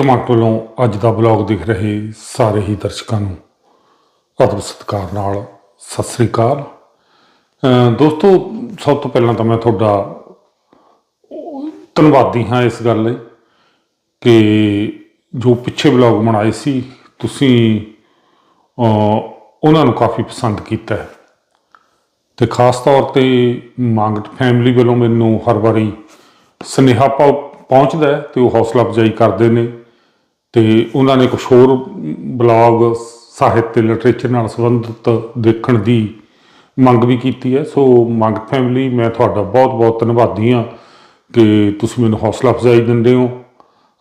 ਫਕੀਰਮਾਨ ਵੱਲੋਂ ਅੱਜ ਦਾ ਬਲੌਗ ਦੇਖ ਰਹੇ ਸਾਰੇ ਹੀ ਦਰਸ਼ਕਾਂ ਨੂੰ ਅਦਬ ਸਤਿਕਾਰ ਨਾਲ ਸਤਿ ਸ੍ਰੀ ਅਕਾਲ। ਦੋਸਤੋ, ਸਭ ਤੋਂ ਪਹਿਲਾਂ ਤਾਂ ਮੈਂ ਤੁਹਾਡਾ ਧੰਨਵਾਦੀ ਹਾਂ ਇਸ ਗੱਲ ਲਈ ਕਿ ਜੋ ਪਿੱਛੇ ਬਲੌਗ ਬਣਾਏ ਸੀ, ਤੁਸੀਂ ਉਹਨਾਂ ਨੂੰ ਕਾਫੀ ਪਸੰਦ ਕੀਤਾ ਹੈ। ਤੇ ਖਾਸ ਤੌਰ ਤੇ ਮੰਗਟ ਫੈਮਿਲੀ ਵੱਲੋਂ ਮੈਨੂੰ ਹਰ ਵਾਰੀ ਸੁਨੇਹਾ ਪਹੁ- ਪਹੁੰਚਦਾ ਹੈ ਤੇ ਉਹ ਹੌਸਲਾ ਅਫਜ਼ਾਈ ਕਰਦੇ ਨੇ। ਤੇ ਉਹਨਾਂ ਨੇ ਕੁਝ ਹੋਰ ਬਲੌਗ ਸਾਹਿਤ ਤੇ ਲਿਟਰੇਚਰ ਨਾਲ ਸੰਬੰਧਿਤ ਦੇਖਣ ਦੀ ਮੰਗ ਵੀ ਕੀਤੀ ਹੈ। ਸੋ ਮੰਗ ਫੈਮਿਲੀ ਮੈਂ ਤੁਹਾਡਾ ਬਹੁਤ-ਬਹੁਤ ਧੰਨਵਾਦੀ ਹਾਂ ਕਿ ਤੁਸੀਂ ਮੈਨੂੰ ਹੌਸਲਾ ਅਫਜ਼ਾਈ ਦਿੰਦੇ ਹੋ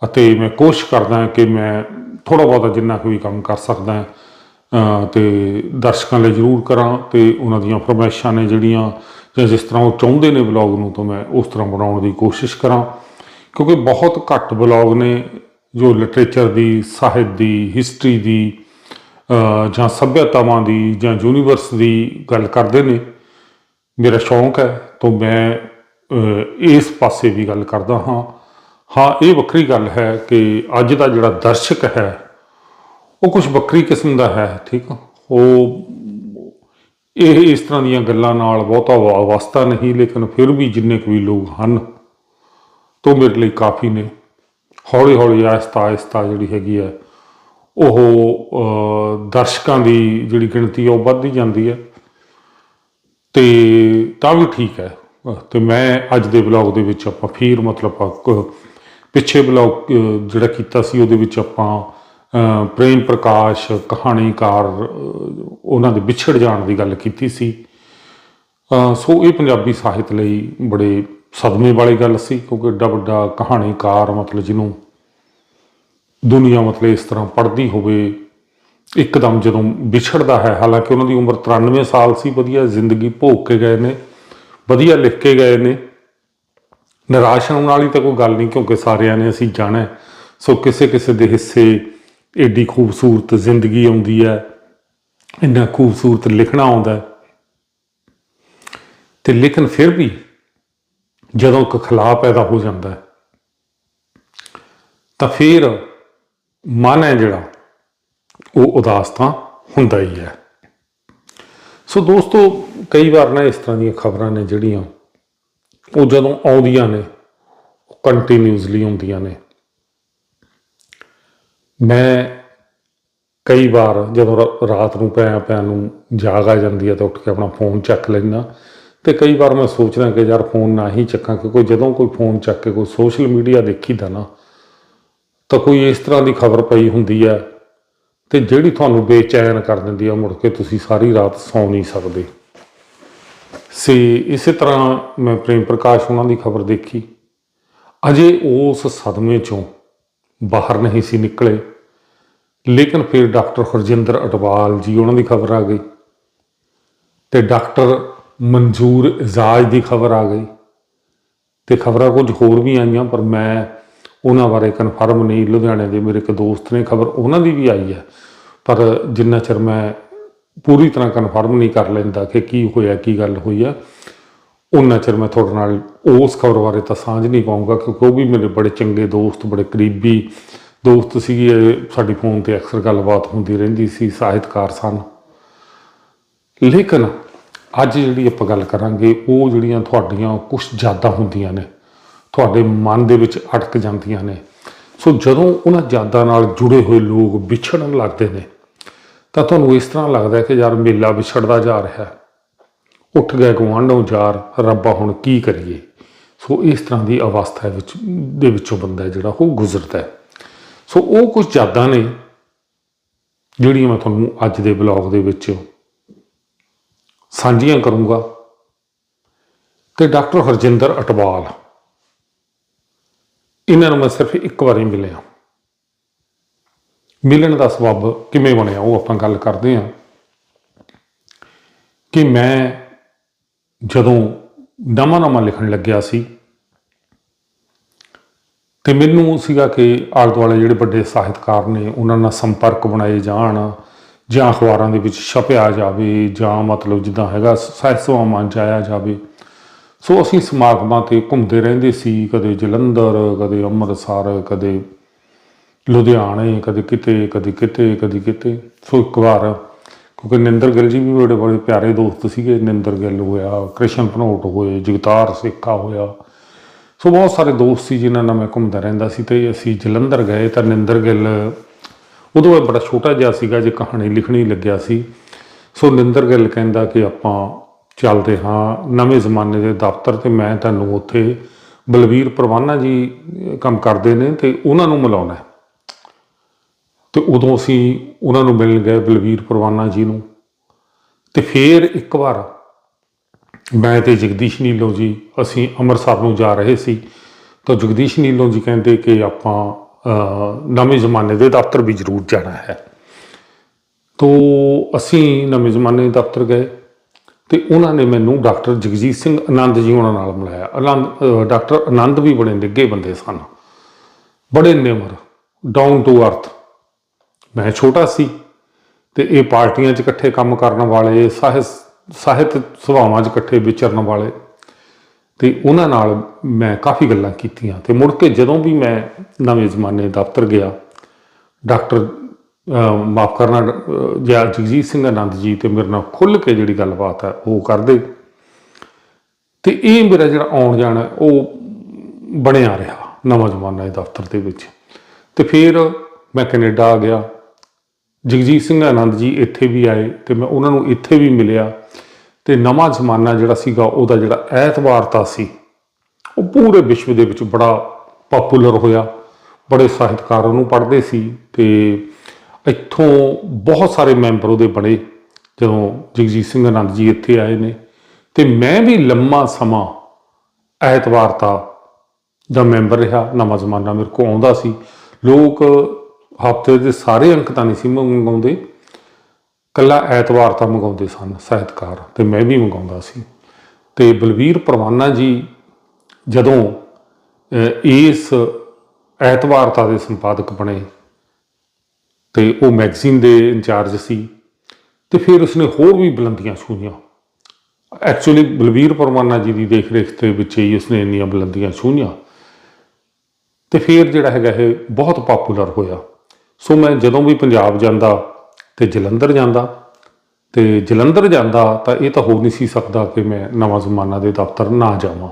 ਅਤੇ ਮੈਂ ਕੋਸ਼ਿਸ਼ ਕਰਦਾ ਕਿ ਮੈਂ ਥੋੜਾ ਬਹੁਤਾ ਜਿੰਨਾ ਕੁ ਵੀ ਕੰਮ ਕਰ ਸਕਦਾ ਹਾਂ ਤੇ ਦਰਸ਼ਕਾਂ ਲਈ ਜ਼ਰੂਰ ਕਰਾਂ ਤੇ ਉਹਨਾਂ ਦੀਆਂ ਫਰਮਾਇਸ਼ਾਂ ਨੇ ਜਿਹੜੀਆਂ ਜਾਂ ਜਿਸ ਤਰ੍ਹਾਂ ਉਹ ਚਾਹੁੰਦੇ ਨੇ ਬਲੌਗ ਨੂੰ, ਤਾਂ ਮੈਂ ਉਸ ਤਰ੍ਹਾਂ ਬਣਾਉਣ ਦੀ ਕੋਸ਼ਿਸ਼ ਕਰਾਂ। ਕਿਉਂਕਿ ਬਹੁਤ ਘੱਟ ਬਲੌਗ ਨੇ ਜੋ ਲਿਟਰੇਚਰ ਦੀ, ਸਾਹਿਤ ਦੀ ਹਿਸਟਰੀ ਦੀ ਜਾਂ ਸੱਭਿਅਤਾਵਾਂ ਦੀ ਜਾਂ ਯੂਨੀਵਰਸ ਦੀ ਗੱਲ ਕਰਦੇ ਨੇ, ਮੇਰਾ ਸ਼ੌਂਕ ਹੈ, ਤਾਂ ਮੈਂ ਇਸ ਪਾਸੇ ਵੀ ਗੱਲ ਕਰਦਾ ਹਾਂ। ਹਾਂ, ਇਹ ਵੱਖਰੀ ਗੱਲ ਹੈ ਕਿ ਅੱਜ ਦਾ ਜਿਹੜਾ ਦਰਸ਼ਕ ਹੈ, ਉਹ ਕੁਝ ਵੱਖਰੀ ਕਿਸਮ ਦਾ ਹੈ, ਠੀਕ? ਉਹ ਇਹ, ਇਸ ਤਰ੍ਹਾਂ ਦੀਆਂ ਗੱਲਾਂ ਨਾਲ ਬਹੁਤਾ ਵਾਸਤਾ ਨਹੀਂ, ਲੇਕਿਨ ਫਿਰ ਵੀ ਜਿੰਨੇ ਕੁ ਵੀ ਲੋਕ ਹਨ, ਤੋਂ ਮੇਰੇ ਲਈ ਕਾਫੀ ਨੇ। ਹੌਲੀ ਹੌਲੀ ਆਹਿਸਤਾ ਆਹਿਸਤਾ ਜਿਹੜੀ ਹੈਗੀ ਹੈ ਉਹ ਦਰਸ਼ਕਾਂ ਦੀ ਜਿਹੜੀ ਗਿਣਤੀ ਆ ਉਹ ਵੱਧਦੀ ਜਾਂਦੀ ਹੈ। ਤੇ ਤਾਂ ਵੀ ਠੀਕ ਹੈ। ਅਹ, ਤੇ ਮੈਂ ਅੱਜ ਦੇ ਬਲੌਗ ਦੇ ਵਿੱਚ ਆਪਾਂ ਫਿਰ ਮਤਲਬ ਆਪਾਂ ਕ- ਪਿੱਛੇ ਬਲੌਗ ਜਿਹੜਾ ਕੀਤਾ ਸੀ ਉਹਦੇ ਵਿੱਚ ਆਪਾਂ ਪ੍ਰੇਮ ਪ੍ਰਕਾਸ਼ ਕਹਾਣੀਕਾਰ ਉਹਨਾਂ ਦੇ ਵਿਛੜ ਜਾਣ ਦੀ ਗੱਲ ਕੀਤੀ ਸੀ। ਸੋ ਇਹ ਪੰਜਾਬੀ ਸਾਹਿਤ ਲਈ ਬੜੇ ਸਦਮੇ ਵਾਲੀ ਗੱਲ ਸੀ, ਕਿਉਂਕਿ ਏਡਾ ਵੱਡਾ ਕਹਾਣੀਕਾਰ ਮਤਲਬ ਜਿਹਨੂੰ ਦੁਨੀਆ ਮਤਲਬ ਇਸ ਤਰ੍ਹਾਂ ਪੜ੍ਹਦੀ ਹੋਵੇ, ਇੱਕਦਮ ਜਦੋਂ ਵਿਛੜਦਾ ਹੈ, ਹਾਲਾਂਕਿ ਉਹਨਾਂ ਦੀ ਉਮਰ 93 ਸਾਲ ਸੀ, ਵਧੀਆ ਜ਼ਿੰਦਗੀ ਭੋਗ ਕੇ ਗਏ ਨੇ, ਵਧੀਆ ਲਿਖ ਕੇ ਗਏ ਨੇ। ਨਿਰਾਸ਼ ਹੋਣ ਵਾਲੀ ਤਾਂ ਕੋਈ ਗੱਲ ਨਹੀਂ, ਕਿਉਂਕਿ ਸਾਰਿਆਂ ਨੇ ਅਸੀਂ ਜਾਣਾ। ਸੋ ਕਿਸੇ ਕਿਸੇ ਦੇ ਹਿੱਸੇ ਏਡੀ ਖੂਬਸੂਰਤ ਜ਼ਿੰਦਗੀ ਆਉਂਦੀ ਹੈ, ਇੰਨਾ ਖੂਬਸੂਰਤ ਲਿਖਣਾ ਆਉਂਦਾ ਹੈ। ਤੇ ਲੇਕਿਨ ਫਿਰ ਵੀ ਜਦੋਂ ਇੱਕ ਖਲਾਅ ਪੈਦਾ ਹੋ ਜਾਂਦਾ ਹੈ, ਤਾਂ ਫਿਰ ਮਨ ਹੈ ਜਿਹੜਾ, ਉਹ ਉਦਾਸ ਤਾਂ ਹੁੰਦਾ ਹੀ ਹੈ। ਸੋ ਦੋਸਤੋ, ਕਈ ਵਾਰ ਨਾ ਇਸ ਤਰ੍ਹਾਂ ਦੀਆਂ ਖਬਰਾਂ ਨੇ ਜਿਹੜੀਆਂ, ਉਹ ਜਦੋਂ ਆਉਂਦੀਆਂ ਨੇ ਕੰਟੀਨਿਊਸਲੀ ਆਉਂਦੀਆਂ ਨੇ। ਮੈਂ ਕਈ ਵਾਰ ਜਦੋਂ ਰਾ- ਰਾਤ ਨੂੰ ਪਿਆ ਪਿਆ ਨੂੰ ਜਾਗ ਆ ਜਾਂਦੀ ਹੈ, ਤਾਂ ਉੱਠ ਕੇ ਆਪਣਾ ਫੋਨ ਚੱਕ ਲੈਂਦਾ। ਤੇ ਕਈ ਵਾਰ ਮੈਂ ਸੋਚਦਾ ਕਿ ਯਾਰ ਫੋਨ ਨਾ ਹੀ ਚੱਕਾਂ, ਕਿਉਂਕਿ ਜਦੋਂ ਕੋਈ ਫੋਨ ਚੱਕ ਕੇ ਕੋਈ ਸੋਸ਼ਲ ਮੀਡੀਆ ਦੇਖੀਦਾ ਨਾ, ਤਾਂ ਕੋਈ ਇਸ ਤਰ੍ਹਾਂ ਦੀ ਖਬਰ ਪਈ ਹੁੰਦੀ ਹੈ ਤੇ ਜਿਹੜੀ ਤੁਹਾਨੂੰ ਬੇਚੈਨ ਕਰ ਦਿੰਦੀ ਆ ਮੁੜ ਕੇ ਤੁਸੀਂ ਸਾਰੀ ਰਾਤ ਸੌਂ ਨਹੀਂ ਸਕਦੇ। ਸੇ ਇਸੇ ਤਰ੍ਹਾਂ ਮੈਂ ਪ੍ਰੇਮ ਪ੍ਰਕਾਸ਼ ਉਹਨਾਂ ਦੀ ਖਬਰ ਦੇਖੀ। ਅਜੇ ਉਸ ਸਦਮੇ ਚੋਂ ਬਾਹਰ ਨਹੀਂ ਸੀ ਨਿਕਲੇ, ਲੇਕਿਨ ਫਿਰ ਡਾਕਟਰ ਹਰਜਿੰਦਰ ਅਟਵਾਲ ਜੀ ਉਹਨਾਂ ਦੀ ਖਬਰ ਆ ਗਈ। ਤੇ ਡਾਕਟਰ ਮਨਜ਼ੂਰ ਇਜ਼ਾਜ ਦੀ ਖਬਰ ਆ ਗਈ। ਤੇ ਖਬਰਾਂ ਕੁਝ ਹੋਰ ਵੀ ਆਈਆਂ, ਪਰ ਮੈਂ ਉਹਨਾਂ ਬਾਰੇ ਕਨਫਰਮ ਨਹੀਂ। ਲੁਧਿਆਣੇ ਦੇ ਮੇਰੇ ਇੱਕ ਦੋਸਤ ਨੇ ਖਬਰ ਉਹਨਾਂ ਦੀ ਵੀ ਆਈ ਹੈ। ਪਰ ਜਿੰਨਾ ਚਿਰ ਮੈਂ ਪੂਰੀ ਤਰ੍ਹਾਂ ਕਨਫਰਮ ਨਹੀਂ ਕਰ ਲੈਂਦਾ ਕਿ ਕੀ ਹੋਇਆ, ਕੀ ਗੱਲ ਹੋਈ ਆ ਉਹਨਾਂ ਚਿਰ ਮੈਂ ਤੁਹਾਡੇ ਨਾਲ ਉਸ ਖਬਰ ਬਾਰੇ ਤਾਂ ਸਾਂਝ ਨਹੀਂ ਪਾਉਂਗਾ ਕਿਉਂਕਿ ਉਹ ਵੀ ਮੇਰੇ ਬੜੇ ਚੰਗੇ ਦੋਸਤ, ਬੜੇ ਕਰੀਬੀ ਦੋਸਤ ਸੀਗੇ। ਸਾਡੀ ਫੋਨ ਤੇ ਅਕਸਰ ਗੱਲਬਾਤ ਹੁੰਦੀ ਰਹਿੰਦੀ ਸੀ, ਸਾਹਿਤਕਾਰ ਸਨ। ਲੇਕਿਨ ਅੱਜ ਜਿਹੜੀ ਆਪਾਂ ਗੱਲ ਕਰਾਂਗੇ, ਉਹ ਜਿਹੜੀਆਂ ਤੁਹਾਡੀਆਂ ਕੁਝ ਜ਼ਿਆਦਾ ਹੁੰਦੀਆਂ ਨੇ, ਤੁਹਾਡੇ ਮਨ ਦੇ ਵਿੱਚ ਅਟਕ ਜਾਂਦੀਆਂ ਨੇ। ਸੋ ਜਦੋਂ ਉਹਨਾਂ ਯਾਦਾਂ ਨਾਲ ਜੁੜੇ ਹੋਏ ਲੋਕ ਵਿਛੜਨ ਲੱਗਦੇ ਨੇ, ਤਾਂ ਤੁਹਾਨੂੰ ਇਸ ਤਰ੍ਹਾਂ ਲੱਗਦਾ ਕਿ ਯਾਰ ਮੇਲਾ ਵਿਛੜਦਾ ਜਾ ਰਿਹਾ ਹੈ। ਉੱਠ ਗਏ ਗੁਆਂਢੋਂ ਯਾਰ, ਰੱਬਾ ਹੁਣ ਕੀ ਕਰੀਏ? ਸੋ ਇਸ ਤਰ੍ਹਾਂ ਦੀ ਅਵਸਥਾ ਵਿੱਚ, ਦੇ ਵਿੱਚੋਂ ਬੰਦਾ ਜਿਹੜਾ, ਉਹ ਗੁਜ਼ਰਦਾ ਹੈ। ਸੋ ਉਹ ਕੁਝ ਯਾਦਾਂ ਨੇ, ਜਿਹੜੀਆਂ ਮੈਂ ਤੁਹਾਨੂੰ ਅੱਜ ਦੇ ਬਲੌਗ ਦੇ ਵਿੱਚ ਸਾਂਝੀਆਂ ਕਰੂੰਗਾ। ਤੇ ਡਾਕਟਰ ਹਰਜਿੰਦਰ ਅਟਵਾਲ, ਇਹਨਾਂ ਨੂੰ ਮੈਂ ਸਿਰਫ ਇੱਕ ਵਾਰੀ ਮਿਲਿਆ। ਮਿਲਣ ਦਾ ਸਬਬ ਕਿਵੇਂ ਬਣਿਆ, ਉਹ ਆਪਾਂ ਗੱਲ ਕਰਦੇ ਹਾਂ। ਕਿ ਮੈਂ ਜਦੋਂ ਨਵਾਂ ਨਵਾਂ ਲਿਖਣ ਲੱਗਿਆ ਸੀ, ਤੇ ਮੈਨੂੰ ਸੀਗਾ ਕਿ ਆਲੇ ਦੁਆਲੇ ਜਿਹੜੇ ਵੱਡੇ ਸਾਹਿਤਕਾਰ ਨੇ, ਉਹਨਾਂ ਨਾਲ ਸੰਪਰਕ ਬਣਾਏ ਜਾਣ। ਜਾਂ ਅਖਬਾਰਾਂ ਦੇ ਵਿੱਚ ਛਪਿਆ ਜਾਵੇ ਜਾਂ ਮਤਲਬ ਜਿੱਦਾਂ ਹੈਗਾ, ਸਾਹਿਤ ਸਭਾਵਾਂ 'ਚ ਆਇਆ ਜਾਵੇ। ਸੋ ਅਸੀਂ ਸਮਾਗਮਾਂ ਤੇ ਘੁੰਮਦੇ ਰਹਿੰਦੇ ਸੀ, ਕਦੇ ਜਲੰਧਰ, ਕਦੇ ਅੰਮ੍ਰਿਤਸਰ, ਕਦੇ ਲੁਧਿਆਣੇ, ਕਦੇ ਕਿਤੇ ਕਦੇ ਕਿਤੇ ਕਦੇ ਕਿਤੇ। ਸੋ ਇੱਕ ਵਾਰ, ਕਿਉਂਕਿ ਨਿੰਦਰ ਗਿੱਲ ਜੀ ਵੀ ਬੜੇ ਬੜੇ ਪਿਆਰੇ ਦੋਸਤ ਸੀਗੇ। ਨਿੰਦਰ ਗਿੱਲ ਹੋਇਆ, ਕ੍ਰਿਸ਼ਨ ਭਨੋਟ ਹੋਏ, ਜਗਤਾਰ ਸੇਖਾ ਹੋਇਆ। ਸੋ ਬਹੁਤ ਸਾਰੇ ਦੋਸਤ ਸੀ ਜਿਨ੍ਹਾਂ ਨਾਲ ਮੈਂ ਘੁੰਮਦਾ ਰਹਿੰਦਾ ਸੀ ਤੇ ਅਸੀਂ ਜਲੰਧਰ ਗਏ ਤਾਂ ਨਿੰਦਰ ਗਿੱਲ ਉਦੋਂ ਇਹ ਬੜਾ ਛੋਟਾ ਜਿਹਾ ਸੀਗਾ, ਜੇ ਕਹਾਣੀ ਲਿਖਣੀ ਲੱਗਿਆ ਸੀ। ਸੋ ਨਿੰਦਰ ਗਿੱਲ ਕਹਿੰਦਾ ਕਿ ਆਪਾਂ ਚੱਲਦੇ ਹਾਂ ਨਵੇਂ ਜ਼ਮਾਨੇ ਦੇ ਦਫ਼ਤਰ ਤੇ ਮੈਂ ਤੁਹਾਨੂੰ ਉੱਥੇ ਬਲਵੀਰ ਪਰਵਾਨਾ ਜੀ ਕੰਮ ਕਰਦੇ ਨੇ ਤੇ ਉਹਨਾਂ ਨੂੰ ਮਿਲਾਉਣਾ ਹੈ। ਤੇ ਉਦੋਂ ਅਸੀਂ ਉਹਨਾਂ ਨੂੰ ਮਿਲਣ ਗਏ ਬਲਵੀਰ ਪਰਵਾਨਾ ਜੀ ਨੂੰ। ਤੇ ਫਿਰ ਇੱਕ ਵਾਰ ਮੈਂ ਤੇ ਜਗਦੀਸ਼ ਨੀਲੋ ਜੀ, ਅਸੀਂ ਅੰਮ੍ਰਿਤਸਰ ਨੂੰ ਜਾ ਰਹੇ ਸੀ। ਤਾਂ ਜਗਦੀਸ਼ ਨੀਲੋ ਜੀ ਕਹਿੰਦੇ ਕਿ ਆਪਾਂ ਨਵੇਂ ਜ਼ਮਾਨੇ ਦੇ ਦਫ਼ਤਰ ਵੀ ਜ਼ਰੂਰ ਜਾਣਾ ਹੈ। ਤੋ ਅਸੀਂ ਨਵੇਂ ਜ਼ਮਾਨੇ ਦੇ ਦਫ਼ਤਰ ਗਏ ਤੇ ਉਹਨਾਂ ਨੇ ਮੈਨੂੰ ਡਾਕਟਰ ਜਗਜੀਤ ਸਿੰਘ ਆਨੰਦ ਜੀ ਉਹਨਾਂ ਨਾਲ ਮਿਲਾਇਆ। ਆਨੰਦ ਡਾਕਟਰ ਆਨੰਦ ਵੀ ਬੜੇ ਨਿੱਘੇ ਬੰਦੇ ਸਨ। ਬੜੇ ਨਿਮਰ ਡਾਊਨ ਟੂ ਅਰਥ ਮੈਂ ਛੋਟਾ ਸੀ ਤੇ ਇਹ ਪਾਰਟੀਆਂ 'ਚ ਇਕੱਠੇ ਕੰਮ ਕਰਨ ਵਾਲੇ, ਸਾਹਿਤ ਸਾਹਿਤ ਸਭਾਵਾਂ 'ਚ ਇਕੱਠੇ ਵਿਚਰਨ ਵਾਲੇ ਤੇ ਉਹਨਾਂ ਨਾਲ ਮੈਂ ਕਾਫੀ ਗੱਲਾਂ ਕੀਤੀਆਂ ਤੇ ਮੁੜ ਕੇ ਜਦੋਂ ਵੀ ਮੈਂ ਨਵੇਂ ਜ਼ਮਾਨੇ ਦਫ਼ਤਰ ਗਿਆ ਡਾਕਟਰ ਮਾਫ ਕਰਨਾ ਅਹ, ਜਾਂ ਜਗਜੀਤ ਸਿੰਘ ਆਨੰਦ ਜੀ ਤੇ ਮੇਰੇ ਨਾਲ ਖੁੱਲ ਕੇ ਜਿਹੜੀ ਗੱਲਬਾਤ ਹੈ ਉਹ ਕਰਦੇ ਤੇ ਇਹ ਮੇਰਾ ਜਿਹੜਾ ਆਉਣ ਜਾਣਾ ਹੈ, ਉਹ ਬਣਿਆ ਰਿਹਾ ਨਵਾਂ ਜ਼ਮਾਨਾ ਦੇ ਦਫ਼ਤਰ ਦੇ ਵਿੱਚ। ਤੇ ਫਿਰ ਮੈਂ ਕੈਨੇਡਾ ਆ ਗਿਆ ਜਗਜੀਤ ਸਿੰਘ ਆਨੰਦ ਜੀ ਇੱਥੇ ਵੀ ਆਏ ਤੇ ਮੈਂ ਉਹਨਾਂ ਨੂੰ ਇੱਥੇ ਵੀ ਮਿਲਿਆ। ਤੇ ਨਵਾਂ ਜ਼ਮਾਨਾ ਜਿਹੜਾ ਸੀਗਾ, ਉਹਦਾ ਜਿਹੜਾ ਐਤਵਾਰਤਾ ਸੀ, ਉਹ ਪੂਰੇ ਵਿਸ਼ਵ ਦੇ ਵਿੱਚ ਬੜਾ ਪਪੂਲਰ ਹੋਇਆ। ਬੜੇ ਸਾਹਿਤਕਾਰ ਉਹਨੂੰ ਪੜ੍ਹਦੇ ਸੀ ਤੇ ਇੱਥੋਂ ਬਹੁਤ ਸਾਰੇ ਮੈਂਬਰ ਉਹਦੇ ਬਣੇ, ਜਦੋਂ ਜਗਜੀਤ ਸਿੰਘ ਆਨੰਦ ਜੀ ਇੱਥੇ ਆਏ ਨੇ। ਤੇ ਮੈਂ ਵੀ ਲੰਮਾ ਸਮਾਂ ਐਤਵਾਰਤਾ ਦਾ ਮੈਂਬਰ ਰਿਹਾ, ਨਵਾਂ ਜ਼ਮਾਨਾ ਮੇਰੇ ਕੋਲ ਆਉਂਦਾ ਸੀ। ਲੋਕ ਹਫ਼ਤੇ ਦੇ ਸਾਰੇ ਅੰਕ ਤਾਂ ਨਹੀਂ ਸੀ ਮੰਗਾਉਂਦੇ। ਕੱਲਾ ਐਤਵਾਰ ਤਾਂ ਮੰਗਾਉਂਦੇ ਸਨ, ਸਾਹਿਤਕਾਰ, ਤੇ ਮੈਂ ਵੀ ਮੰਗਾਉਂਦਾ ਸੀ। ਤੇ ਬਲਵੀਰ ਪਰਵਾਨਾ ਜੀ ਜਦੋਂ ਇਸ ਐਤਵਾਰਤਾ ਦੇ ਸੰਪਾਦਕ ਬਣੇ, ਤੇ ਉਹ ਮੈਗਜ਼ੀਨ ਦੇ ਇੰਚਾਰਜ ਸੀ, ਤੇ ਫਿਰ ਉਸਨੇ ਹੋਰ ਵੀ ਬੁਲੰਦੀਆਂ ਛੂਹੀਆਂ ਐਕਚੁਅਲੀ ਬਲਵੀਰ ਪਰਵਾਨਾ ਜੀ ਦੀ ਦੇਖ ਰੇਖ ਦੇ ਵਿੱਚ ਹੀ ਉਸਨੇ ਇੰਨੀਆਂ ਬੁਲੰਦੀਆਂ ਛੂਹੀਆਂ ਤੇ ਫਿਰ ਜਿਹੜਾ ਹੈਗਾ ਇਹ ਬਹੁਤ ਪਪੂਲਰ ਹੋਇਆ। ਸੋ ਮੈਂ ਜਦੋਂ ਵੀ ਪੰਜਾਬ ਜਾਂਦਾ ਤੇ ਜਲੰਧਰ ਜਾਂਦਾ ਤੇ ਜਲੰਧਰ ਜਾਂਦਾ ਤਾਂ ਇਹ ਤਾਂ ਹੋ ਨਹੀਂ ਸੀ ਸਕਦਾ ਕਿ ਮੈਂ ਨਵਾਂ ਜ਼ਮਾਨਾ ਦੇ ਦਫ਼ਤਰ ਨਾ ਜਾਵਾਂ।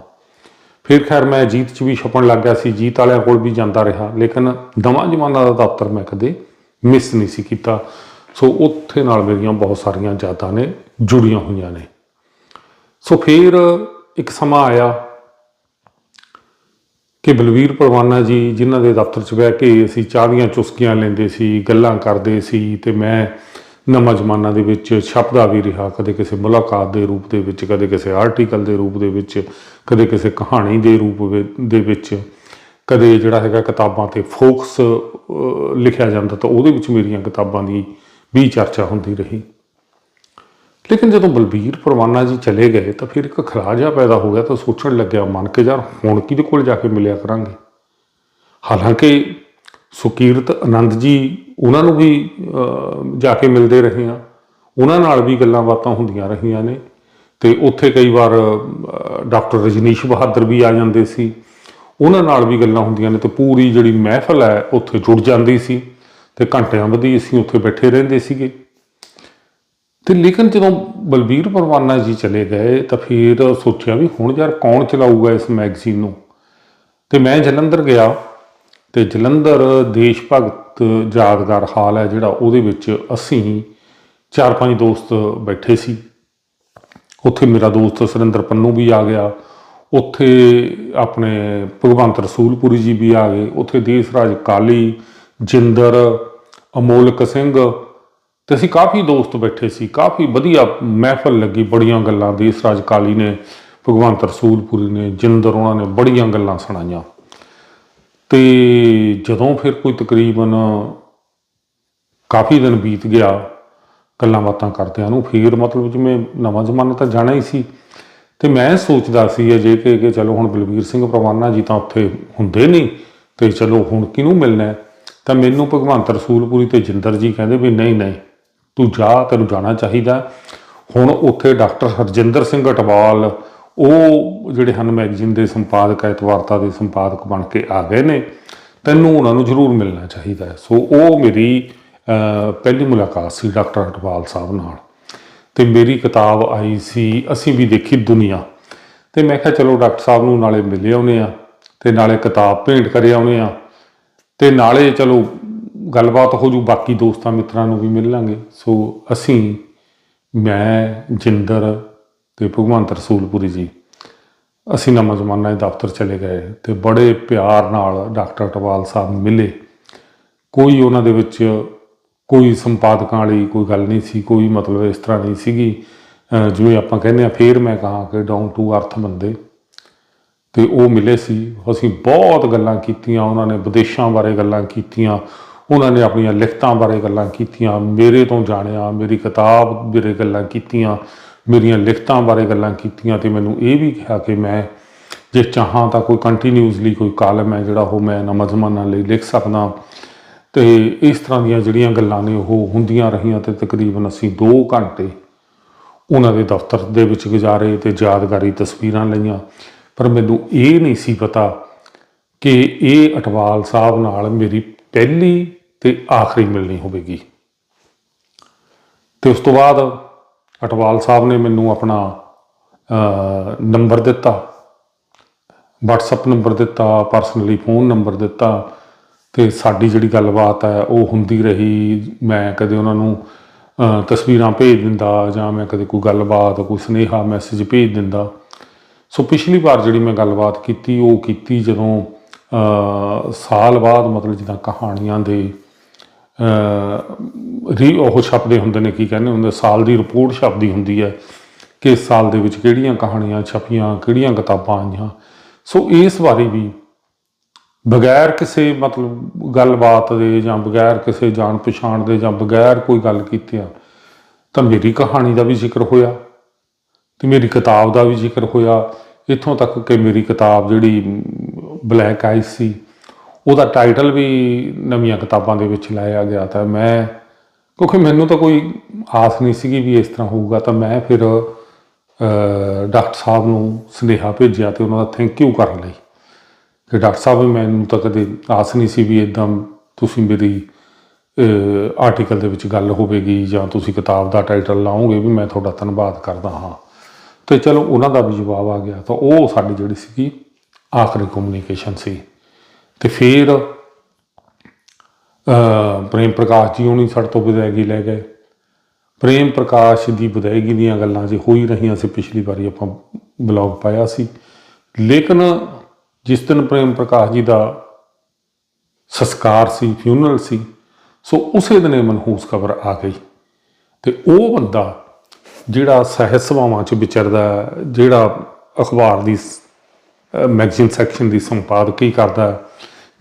ਫਿਰ ਖੈਰ ਮੈਂ ਜੀਤ 'ਚ ਵੀ ਛਪਣ ਲੱਗ ਗਿਆ ਸੀ, ਜੀਤ ਵਾਲਿਆਂ ਕੋਲ ਵੀ ਜਾਂਦਾ ਰਿਹਾ, ਲੇਕਿਨ ਨਵਾਂ ਜ਼ਮਾਨਾ ਦਾ ਦਫ਼ਤਰ ਮੈਂ ਕਦੇ ਮਿਸ ਨਹੀਂ ਸੀ ਕੀਤਾ। ਸੋ ਉੱਥੇ ਨਾਲ ਮੇਰੀਆਂ ਬਹੁਤ ਸਾਰੀਆਂ ਯਾਦਾਂ ਨੇ ਜੁੜੀਆਂ ਹੋਈਆਂ ਨੇ। ਸੋ ਫਿਰ ਇੱਕ ਸਮਾਂ ਆਇਆ ਕਿ ਬਲਵੀਰ ਪਰਵਾਨਾ ਜੀ ਜਿਨ੍ਹਾਂ ਦੇ ਦਫ਼ਤਰ 'ਚ ਬਹਿ ਕੇ ਅਸੀਂ ਚਾਹ ਦੀਆਂ ਚੁਸਕੀਆਂ ਲੈਂਦੇ ਸੀ, ਗੱਲਾਂ ਕਰਦੇ ਸੀ ਤੇ ਮੈਂ ਨਵਾਂ ਜ਼ਮਾਨਾ ਦੇ ਵਿੱਚ ਛਪਦਾ ਵੀ ਰਿਹਾ, ਕਦੇ ਕਿਸੇ ਮੁਲਾਕਾਤ ਦੇ ਰੂਪ ਦੇ ਵਿੱਚ, ਕਦੇ ਕਿਸੇ ਆਰਟੀਕਲ ਦੇ ਰੂਪ ਦੇ ਵਿੱਚ, ਕਦੇ ਕਿਸੇ ਕਹਾਣੀ ਦੇ ਰੂਪ ਦੇ ਵਿੱਚ, ਕਦੇ ਜਿਹੜਾ ਹੈਗਾ ਕਿਤਾਬਾਂ ਤੇ ਫੋਕਸ ਲਿਖਿਆ ਜਾਂਦਾ ਤਾਂ ਉਹਦੇ ਵਿੱਚ ਮੇਰੀਆਂ ਕਿਤਾਬਾਂ ਦੀ ਵੀ ਚਰਚਾ ਹੁੰਦੀ ਰਹੀ। ਲੇਕਿਨ ਜਦੋਂ ਬਲਬੀਰ ਪਰਵਾਨਾ ਜੀ ਚਲੇ ਗਏ ਤਾਂ ਫਿਰ ਇੱਕ ਖਲਾ ਜਿਹਾ ਪੈਦਾ ਹੋ ਗਿਆ ਤਾਂ ਸੋਚਣ ਲੱਗਿਆ, ਮਨ ਕੇ ਯਾਰ ਹੁਣ ਕਿਹਦੇ ਕੋਲ ਜਾ ਕੇ ਮਿਲਿਆ ਕਰਾਂਗੇ? ਹਾਲਾਂਕਿ ਸੁਕੀਰਤ ਆਨੰਦ ਜੀ ਉਹਨਾਂ ਨੂੰ ਵੀ ਜਾ ਕੇ ਮਿਲਦੇ ਰਹੇ ਆ। ਉਹਨਾਂ ਨਾਲ ਵੀ ਗੱਲਾਂ ਬਾਤਾਂ ਹੁੰਦੀਆਂ ਰਹੀਆਂ ਨੇ ਤੇ ਉੱਥੇ ਕਈ ਵਾਰ ਡਾਕਟਰ ਰਜਨੀਸ਼ ਬਹਾਦਰ ਵੀ ਆ ਜਾਂਦੇ ਸੀ। ਉਹਨਾਂ ਨਾਲ ਵੀ ਗੱਲਾਂ ਹੁੰਦੀਆਂ ਨੇ ਤੇ ਪੂਰੀ ਜਿਹੜੀ ਮਹਿਫਲ ਹੈ ਉੱਥੇ ਜੁੜ ਜਾਂਦੀ ਸੀ ਤੇ ਘੰਟਿਆਂ ਵਧੀ ਅਸੀਂ ਉੱਥੇ ਬੈਠੇ ਰਹਿੰਦੇ ਸੀਗੇ। ਤੇ ਲੇਕਿਨ ਜਦੋਂ ਬਲਬੀਰ ਪਰਵਾਨਾ ਜੀ ਚਲੇ ਗਏ ਤਾਂ ਫਿਰ ਸੋਚਿਆ ਵੀ ਹੁਣ ਯਾਰ ਕੌਣ ਚਲਾਊਗਾ ਇਸ ਮੈਗਜ਼ੀਨ ਨੂੰ? ਤੇ ਮੈਂ ਜਲੰਧਰ ਗਿਆ ਤੇ ਜਲੰਧਰ ਦੇਸ਼ ਭਗਤ ਯਾਦਗਾਰ ਹਾਲ ਹੈ ਜਿਹੜਾ, ਉਹਦੇ ਵਿੱਚ ਅਸੀਂ ਚਾਰ ਪੰਜ ਦੋਸਤ ਬੈਠੇ ਸੀ। ਉੱਥੇ ਮੇਰਾ ਦੋਸਤ ਸੁਰਿੰਦਰ ਪੰਨੂ ਵੀ ਆ ਗਿਆ। ਉੱਥੇ ਆਪਣੇ ਭਗਵੰਤ ਰਸੂਲਪੁਰੀ ਜੀ ਵੀ ਆ ਗਏ। ਉੱਥੇ ਦੇਸ ਰਾਜ ਕਾਲੀ, ਜਿੰਦਰ, ਅਮੋਲਕ ਸਿੰਘ ਤੇ ਅਸੀਂ ਕਾਫੀ ਦੋਸਤ ਬੈਠੇ ਸੀ, ਕਾਫੀ ਵਧੀਆ ਮਹਿਫਲ ਲੱਗੀ ਬੜੀਆਂ ਗੱਲਾਂ ਦੇਸ ਰਾਜ ਕਾਲੀ ਨੇ, ਭਗਵੰਤ ਰਸੂਲਪੁਰੀ ਨੇ, ਜਿੰਦਰ ਉਹਨਾਂ ਨੇ ਬੜੀਆਂ ਗੱਲਾਂ ਸੁਣਾਈਆਂ। ਤੇ ਜਦੋਂ ਫਿਰ ਕੋਈ ਤਕਰੀਬਨ ਕਾਫੀ ਦਿਨ ਬੀਤ ਗਿਆ, ਗੱਲਾਂ ਬਾਤਾਂ ਕਰਦਿਆਂ ਨੂੰ ਫਿਰ ਮਤਲਬ ਜਿਵੇਂ ਨਵਾਂ ਜ਼ਮਾਨਾ ਤਾਂ ਜਾਣਾ ਹੀ ਸੀ। ਤੇ ਮੈਂ ਸੋਚਦਾ ਸੀ ਅਜੇ ਕਿ ਕਿ ਚਲੋ ਹੁਣ ਬਲਬੀਰ ਸਿੰਘ ਪ੍ਰਵਾਨਾ ਜੀ ਤਾਂ ਉੱਥੇ ਹੁੰਦੇ ਨਹੀਂ, ਤੇ ਚਲੋ ਹੁਣ ਕਿਹਨੂੰ ਮਿਲਣਾ ਤਾਂ ਮੈਨੂੰ ਭਗਵੰਤ ਰਸੂਲਪੁਰੀ ਤੇ ਜਿੰਦਰ ਜੀ ਕਹਿੰਦੇ ਵੀ ਨਹੀਂ ਨਹੀਂ। ਤੂੰ ਜਾ, ਤੈਨੂੰ ਜਾਣਾ ਚਾਹੀਦਾ। ਹੁਣ ਉੱਥੇ ਡਾਕਟਰ ਹਰਜਿੰਦਰ ਸਿੰਘ ਅਟਵਾਲ, ਉਹ ਜਿਹੜੇ ਹਨ ਮੈਗਜ਼ੀਨ ਦੇ ਸੰਪਾਦਕ, ਐਤਵਾਰਤਾ ਦੇ ਸੰਪਾਦਕ ਬਣ ਕੇ ਆ ਗਏ ਨੇ। ਤੈਨੂੰ ਉਹਨਾਂ ਨੂੰ ਜ਼ਰੂਰ ਮਿਲਣਾ ਚਾਹੀਦਾ ਹੈ। ਸੋ ਉਹ ਮੇਰੀ ਪਹਿਲੀ ਮੁਲਾਕਾਤ ਸੀ ਡਾਕਟਰ ਅਟਵਾਲ ਸਾਹਿਬ ਨਾਲ। ਤੇ ਮੇਰੀ ਕਿਤਾਬ ਆਈ ਸੀ, ਅਸੀਂ ਵੀ ਦੇਖੀ ਦੁਨੀਆ। ਤੇ ਮੈਂ ਕਿਹਾ, ਚਲੋ ਡਾਕਟਰ ਸਾਹਿਬ ਨੂੰ ਨਾਲੇ ਮਿਲੇ ਆਉਨੇ ਆ ਤੇ ਨਾਲੇ ਕਿਤਾਬ ਭੇਂਟ ਕਰੇ ਆਉਨੇ ਆ ਤੇ ਨਾਲੇ ਚਲੋ ਗੱਲਬਾਤ ਹੋ ਜੂ, ਬਾਕੀ ਦੋਸਤਾਂ ਮਿੱਤਰਾਂ ਨੂੰ ਵੀ ਮਿਲ ਲਾਂਗੇ। ਸੋ ਅਸੀਂ, ਮੈਂ, ਜਿੰਦਰ ਤੇ ਭਗਵੰਤ ਰਸੂਲਪੁਰੀ ਜੀ, ਅਸੀਂ ਨਵਾਂ ਜ਼ਮਾਨਾ ਦੇ ਦਫ਼ਤਰ ਚਲੇ ਗਏ ਤੇ ਬੜੇ ਪਿਆਰ ਨਾਲ ਡਾਕਟਰ ਟਵਾਲ ਸਾਹਿਬ ਮਿਲੇ। ਕੋਈ ਉਹਨਾਂ ਦੇ ਵਿੱਚ ਕੋਈ ਸੰਪਾਦਕਾਂ ਵਾਲੀ ਕੋਈ ਗੱਲ ਨਹੀਂ ਸੀ, ਕੋਈ ਮਤਲਬ ਇਸ ਤਰ੍ਹਾਂ ਨਹੀਂ ਸੀਗੀ। ਜਿਵੇਂ ਆਪਾਂ ਕਹਿੰਦੇ ਆ ਫੇਰ ਮੈਂ ਕਹਾ ਕਿ ਡਾਊਨ ਟੂ ਅਰਥ ਬੰਦੇ। ਤੇ ਉਹ ਮਿਲੇ ਸੀ। ਅਸੀਂ ਬਹੁਤ ਗੱਲਾਂ ਕੀਤੀਆਂ, ਉਹਨਾਂ ਨੇ ਵਿਦੇਸ਼ਾਂ ਬਾਰੇ ਗੱਲਾਂ ਕੀਤੀਆਂ ਉਹਨਾਂ ਨੇ ਆਪਣੀਆਂ ਲਿਖਤਾਂ ਬਾਰੇ ਗੱਲਾਂ ਕੀਤੀਆਂ, ਮੇਰੇ ਤੋਂ ਜਾਣਿਆ, ਮੇਰੀ ਕਿਤਾਬ ਬਾਰੇ ਗੱਲਾਂ ਕੀਤੀਆਂ, ਮੇਰੀਆਂ ਲਿਖਤਾਂ ਬਾਰੇ ਗੱਲਾਂ ਕੀਤੀਆਂ ਤੇ ਮੈਨੂੰ ਇਹ ਵੀ ਕਿਹਾ ਕਿ ਮੈਂ ਜੇ ਚਾਹਾਂ ਤਾਂ ਕੋਈ ਕੰਟੀਨਿਊਸਲੀ ਕੋਈ ਕਾਲਮ ਹੈ ਜਿਹੜਾ ਉਹ ਮੈਂ ਨਵਾਂ ਜ਼ਮਾਨਾ ਲਈ ਲਿਖ ਸਕਦਾ। ਤੇ ਇਸ ਤਰ੍ਹਾਂ ਦੀਆਂ ਜਿਹੜੀਆਂ ਗੱਲਾਂ ਨੇ ਉਹ ਹੁੰਦੀਆਂ ਰਹੀਆਂ ਤੇ ਤਕਰੀਬਨ ਅਸੀਂ 2 ਘੰਟੇ ਉਹਨਾਂ ਦੇ ਦਫ਼ਤਰ ਦੇ ਵਿੱਚ ਗੁਜ਼ਾਰੇ ਤੇ ਯਾਦਗਾਰੀ ਤਸਵੀਰਾਂ ਲਈਆਂ। ਪਰ ਮੈਨੂੰ ਇਹ ਨਹੀਂ ਸੀ ਪਤਾ ਕਿ ਇਹ ਅਟਵਾਲ ਸਾਹਿਬ ਨਾਲ ਮੇਰੀ ਪਹਿਲੀ ਤੇ ਆਖਰੀ ਮਿਲਣੀ ਹੋਵੇਗੀ। ਤੇ ਉਸ ਤੋਂ ਬਾਅਦ ਅਟਵਾਲ ਸਾਹਿਬ ਨੇ ਮੈਨੂੰ ਆਪਣਾ ਨੰਬਰ ਦਿੱਤਾ। WhatsApp ਨੰਬਰ ਦਿੱਤਾ ਪਰਸਨਲੀ ਫੋਨ ਨੰਬਰ ਦਿੱਤਾ ਤੇ ਸਾਡੀ ਜਿਹੜੀ ਗੱਲਬਾਤ ਹੈ ਉਹ ਹੁੰਦੀ ਰਹੀ। ਮੈਂ ਕਦੇ ਉਹਨਾਂ ਨੂੰ ਤਸਵੀਰਾਂ ਭੇਜ ਦਿੰਦਾ ਜਾਂ ਮੈਂ ਕਦੇ ਕੋਈ ਗੱਲਬਾਤ, ਕੋਈ ਸੁਨੇਹਾ ਮੈਸੇਜ ਭੇਜ ਦਿੰਦਾ। ਸੋ ਪਿਛਲੀ ਵਾਰ ਜਿਹੜੀ ਮੈਂ ਗੱਲਬਾਤ ਕੀਤੀ, ਉਹ ਕੀਤੀ ਜਦੋਂ ਸਾਲ ਬਾਅਦ ਮਤਲਬ ਜਿੱਦਾਂ ਕਹਾਣੀਆਂ ਦੇ ਰੀ ਉਹ ਛਪਦੇ ਹੁੰਦੇ ਨੇ, ਕੀ ਕਹਿੰਦੇ ਹੁੰਦੇ, ਸਾਲ ਦੀ ਰਿਪੋਰਟ ਛਪਦੀ ਹੁੰਦੀ ਹੈ ਕਿ ਇਸ ਸਾਲ ਦੇ ਵਿੱਚ ਕਿਹੜੀਆਂ ਕਹਾਣੀਆਂ ਛਪੀਆਂ, ਕਿਹੜੀਆਂ ਕਿਤਾਬਾਂ ਆਈਆਂ। ਸੋ ਇਸ ਬਾਰੇ ਵੀ ਬਗੈਰ ਕਿਸੇ ਮਤਲਬ ਗੱਲਬਾਤ ਦੇ ਜਾਂ ਬਗੈਰ ਕਿਸੇ ਜਾਣ ਪਛਾਣ ਦੇ ਜਾਂ ਬਗੈਰ ਕੋਈ ਗੱਲ ਕੀਤਿਆਂ, ਤਾਂ ਮੇਰੀ ਕਹਾਣੀ ਦਾ ਵੀ ਜ਼ਿਕਰ ਹੋਇਆ ਤੇ ਮੇਰੀ ਕਿਤਾਬ ਦਾ ਵੀ ਜ਼ਿਕਰ ਹੋਇਆ। ਇੱਥੋਂ ਤੱਕ ਕਿ ਮੇਰੀ ਕਿਤਾਬ ਜਿਹੜੀ ਬਲੈਕ ਆਈ ਸੀ ਉਹਦਾ ਟਾਈਟਲ ਵੀ ਨਵੀਆਂ ਕਿਤਾਬਾਂ ਦੇ ਵਿੱਚ ਲਾਇਆ ਗਿਆ ਤਾਂ ਮੈਂ, ਕਿਉਂਕਿ ਮੈਨੂੰ ਤਾਂ ਕੋਈ ਆਸ ਨਹੀਂ ਸੀਗੀ ਵੀ ਇਸ ਤਰ੍ਹਾਂ ਹੋਊਗਾ, ਤਾਂ ਮੈਂ ਫਿਰ ਡਾਕਟਰ ਸਾਹਿਬ ਨੂੰ ਸੁਨੇਹਾ ਭੇਜਿਆ ਤੇ ਉਹਨਾਂ ਦਾ ਥੈਂਕ ਯੂ ਕਰਨ ਲਈ। ਕਿ ਡਾਕਟਰ ਸਾਹਿਬ ਮੈਨੂੰ ਤਾਂ ਕਦੇ ਆਸ ਨਹੀਂ ਸੀ ਵੀ ਇਦਾਂ ਤੁਸੀਂ ਮੇਰੀ ਆਰਟੀਕਲ ਦੇ ਵਿੱਚ ਗੱਲ ਹੋਵੇਗੀ ਜਾਂ ਤੁਸੀਂ ਕਿਤਾਬ ਦਾ ਟਾਈਟਲ ਲਾਓਗੇ ਵੀ ਮੈਂ ਤੁਹਾਡਾ ਧੰਨਵਾਦ ਕਰਦਾ ਹਾਂ। ਤੇ ਚਲੋ ਉਹਨਾਂ ਦਾ ਵੀ ਜਵਾਬ ਆ ਗਿਆ ਤਾਂ ਉਹ ਸਾਡੀ ਜਿਹੜੀ ਸੀਗੀ ਆਖਰੀ ਕਮਿਊਨੀਕੇਸ਼ਨ ਸੀ। ਤੇ ਫਿਰ ਪ੍ਰੇਮ ਪ੍ਰਕਾਸ਼ ਜੀ ਹੋਣੀ ਸਾਡੇ ਤੋਂ ਵਿਦਾਇਗੀ ਲੈ ਗਏ। ਪ੍ਰੇਮ ਪ੍ਰਕਾਸ਼ ਦੀ ਵਿਦਾਇਗੀ ਦੀਆਂ ਗੱਲਾਂ ਜੇ ਹੋ ਹੀ ਰਹੀਆਂ ਸੀ, ਪਿਛਲੀ ਵਾਰੀ ਆਪਾਂ ਬਲੌਗ ਪਾਇਆ ਸੀ। ਲੇਕਿਨ ਜਿਸ ਦਿਨ ਪ੍ਰੇਮ ਪ੍ਰਕਾਸ਼ ਜੀ ਦਾ ਸੰਸਕਾਰ ਸੀ ਫਿਊਨਰਲ ਸੀ, ਸੋ ਉਸੇ ਦਿਨ ਇਹ ਮਨਹੂਸ ਖਬਰ ਆ ਗਈ। ਤੇ ਉਹ ਬੰਦਾ ਜਿਹੜਾ ਸਹਿਤ ਸਭਾਵਾਂ 'ਚ ਵਿਚਰਦਾ, ਜਿਹੜਾ ਅਖਬਾਰ ਦੀ ਮੈਗਜ਼ੀਨ ਸੈਕਸ਼ਨ ਦੀ ਸੰਪਾਦਕੀ ਕਰਦਾ